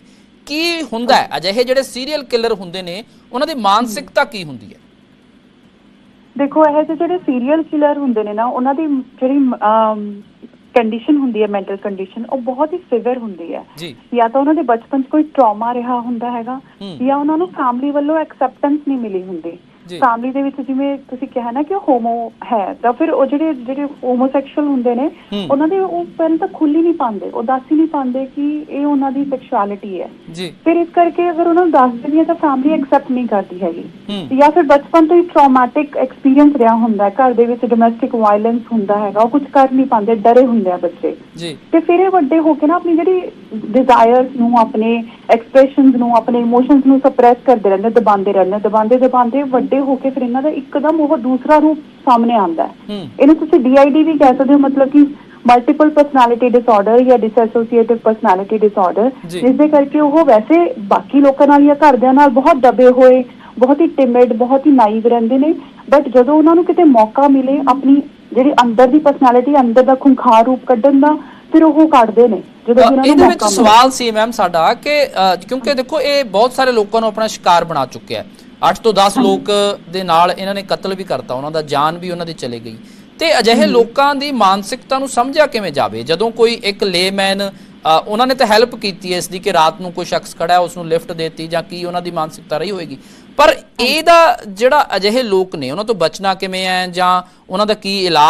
ਕੀ ਹੁੰਦਾ ਹੈ ਅਜਿਹੇ ਜਿਹੜੇ ਸੀਰੀਅਲ ਕਿਲਰ ਹੁੰਦੇ ਨੇ ਉਹਨਾਂ ਦੀ ਮਾਨਸਿਕਤਾ ਕੀ ਹੁੰਦੀ ਹੈ ਦੇਖੋ ਇਹ ਜਿਹੇ ਜਿਹੜੇ ਸੀਰੀਅਲ ਕਿਲਰ ਹੁੰਦੇ ਨੇ ਨਾ ਉਹਨਾਂ ਦੀ ਜਿਹੜੀ ਕੰਡੀਸ਼ਨ ਹੁੰਦੀ ਹੈ ਮੈਂਟਲ ਕੰਡੀਸ਼ਨ ਉਹ ਬਹੁਤ ਹੀ ਸਿਵਰ ਹੁੰਦੀ ਹੈ ਜੀ ਤਾਂ ਉਹਨਾਂ ਦੇ ਬਚਪਨ 'ਚ ਕੋਈ ਟਰਾਮਾ ਰਿਹਾ ਹੁੰਦਾ ਹੈਗਾ। ਜਾਂ ਉਹਨਾਂ ਨੂੰ ਫੈਮਿਲੀ ਵੱਲੋਂ ਐਕਸੈਪਟੈਂਸ ਨਹੀਂ ਮਿਲੀ ਹੁੰਦੀ। ਫੈਮਿਲੀ ਦੇ ਵਿੱਚ ਜਿਵੇਂ ਤੁਸੀਂ ਕਿਹਾ ਨਾ ਕਿ ਉਹ ਹੋਮੋ ਹੈ ਤਾਂ ਫਿਰ ਉਹ ਜਿਹੜੇ ਜਿਹੜੇ ਹੋਮੋਸੈਕਸ਼ੂਅਲ ਹੁੰਦੇ ਨੇ। ਉਹਨਾਂ ਦੇ ਉਹ ਪਹਿਲਾਂ ਤਾਂ ਖੁੱਲ ਹੀ ਨਹੀਂ ਪਾਉਂਦੇ ਉਹ ਦੱਸ ਹੀ ਨਹੀਂ ਪਾਉਂਦੇ ਕਿ ਇਹ ਉਹਨਾਂ ਦੀ ਸੈਕਸ਼ੁਅਲਿਟੀ ਹੈ। ਜੀ। ਫਿਰ ਇਸ ਕਰਕੇ ਅਗਰ ਉਹਨਾਂ ਨੂੰ ਦੱਸ ਦਿੰਦੀ ਤਾਂ ਫੈਮਿਲੀ ਐਕਸੈਪਟ ਨਹੀਂ ਕਰਦੀ ਹੈਗੀ। ਜਾਂ ਫਿਰ ਬਚਪਨ ਤੋਂ ਹੀ ਟਰਾਮਾਟਿਕ ਐਕਸਪੀਰੀਅੰਸ ਰਿਹਾ ਹੁੰਦਾ ਹੈ ਘਰ ਦੇ ਵਿੱਚ ਡੋਮੈਸਟਿਕ ਵਾਇਲੈਂਸ ਹੁੰਦਾ ਹੈਗਾ ਉਹ ਕੁਝ ਕਰ ਨਹੀਂ ਪਾਉਂਦੇ ਡਰੇ ਹੁੰਦੇ ਆ ਬੱਚੇ। ਜੀ। ਤੇ ਫਿਰ ਇਹ ਵੱਡੇ ਹੋ ਕੇ ਨਾ ਆਪਣੀ ਜਿਹੜੀ ਡਿਜ਼ਾਇਰਸ ਨੂੰ ਆਪਣੇ ਐਕਸਪ੍ਰੈਸ਼ਨਸ ਨੂੰ ਆਪਣੇ ਇਮੋਸ਼ਨਸ ਨੂੰ ਸਪਰੈਸ ਕਰਦੇ ਰਹਿੰਦੇ ਦਬਾਉਂਦੇ ਰਹਿੰਦੇ ਦਬਾਉਂਦੇ ਦਬਾਉਂਦੇ ਵੱਡੇ ਹੋ ਕੇ ਫਿਰ ਇਹਨਾਂ ਦਾ ਇੱਕਦਮ ਉਹ ਦੂਸਰਾ ਰੂਪ ਸਾਹਮਣੇ ਆਉਂਦਾ ਹੈ। ਇਹਨੂੰ ਤੁਸੀਂ DID ਵੀ ਕਹਿ ਸਕਦੇ ਹੋ ਮਤਲਬ ਕਿ ਮਲਟੀਪਲ ਪਰਸਨੈਲਿਟੀ ਡਿਸਆਰਡਰ ਜਾਂ ਡਿਸਐਸੋਸੀਏਟਿਵ ਪਰਸਨੈਲਿਟੀ ਡਿਸਆਰਡਰ। ਜਿਸ ਦੇ ਕਰਕੇ ਉਹ ਵੈਸੇ ਬਾਕੀ ਲੋਕਾਂ ਨਾਲ ਜਾਂ ਘਰਦਿਆਂ ਨਾਲ ਬਹੁਤ ਦਬੇ ਹੋਏ ਬਹੁਤ ਹੀ ਟਿਮਿਡ ਬਹੁਤ ਹੀ ਨਾਈਵ ਰਹਿੰਦੇ ਨੇ। ਬਟ ਜਦੋਂ ਉਹਨਾਂ ਨੂੰ ਕਿਤੇ ਮੌਕਾ ਮਿਲੇ ਆਪਣੀ ਜਿਹੜੀ ਅੰਦਰ ਦੀ ਪਰਸਨੈਲਿਟੀ ਅੰਦਰ ਦਾ ਖੁੰਖਾਰ ਰੂਪ ਕੱਢਣ ਦਾ ਫਿਰ ਉਹ ਕੱਢਦੇ ਨੇ ਜਦੋਂ ਅ, ਵੀ ਉਹਨਾਂ ਨੂੰ ਇਹਦੇ ਵਿੱਚ ਮੌਕਾ। ਸਵਾਲ ਸੀ ਮੈਮ ਸਾਡਾ ਕਿ ਅ, ਕਿਉਂਕਿ ਦੇਖੋ ਇਹ ਬਹੁਤ ਸਾਰੇ ਲੋਕਾਂ ਨੂੰ ਆਪਣਾ ਸ਼ਿਕਾਰ ਬਣਾ ਚੁੱਕਿਆ ਹੈ। 8 ਤੋਂ 10 ਲੋਕ ਦੇ ਨਾਲ ਇਹਨਾਂ ਨੇ ਕਤਲ ਵੀ ਕਰਤਾ ਉਹਨਾਂ ਦਾ ਜਾਨ ਵੀ ਉਹਨਾਂ ਦੀ ਚਲੇ ਗਈ। ਤੇ ਅਜਿਹੇ ਲੋਕਾਂ ਦੀ ਮਾਨਸਿਕਤਾ ਨੂੰ ਸਮਝਿਆ ਕਿਵੇਂ ਜਾਵੇ? ਜਦੋਂ ਕੋਈ ਇੱਕ ਲੇਮੈਨ ਉਹਨਾਂ ਨੇ ਤਾਂ ਹੈਲਪ ਕੀਤੀ ਹੈ ਇਸ ਦੀ ਕਿ ਰਾਤ ਨੂੰ ਕੋਈ ਸ਼ਖਸ ਖੜਾ ਹੈ ਉਸ ਨੂੰ ਲਿਫਟ ਦੇਤੀ ਜਾਂ ਕੀ ਉਹਨਾਂ ਦੀ ਮਾਨਸਿਕਤਾ ਰਹੀ ਹੋਏਗੀ? ਪਰ ਇਹਦਾ ਜਿਹੜਾ ਅਜਿਹੇ ਲੋਕ ਨੇ ਉਹਨਾਂ ਤੋਂ ਬਚਣਾ ਕਿਵੇਂ ਹੈ ਜਾਂ ਉਹਨਾਂ ਦਾ ਕੀ ਇਲਾਜ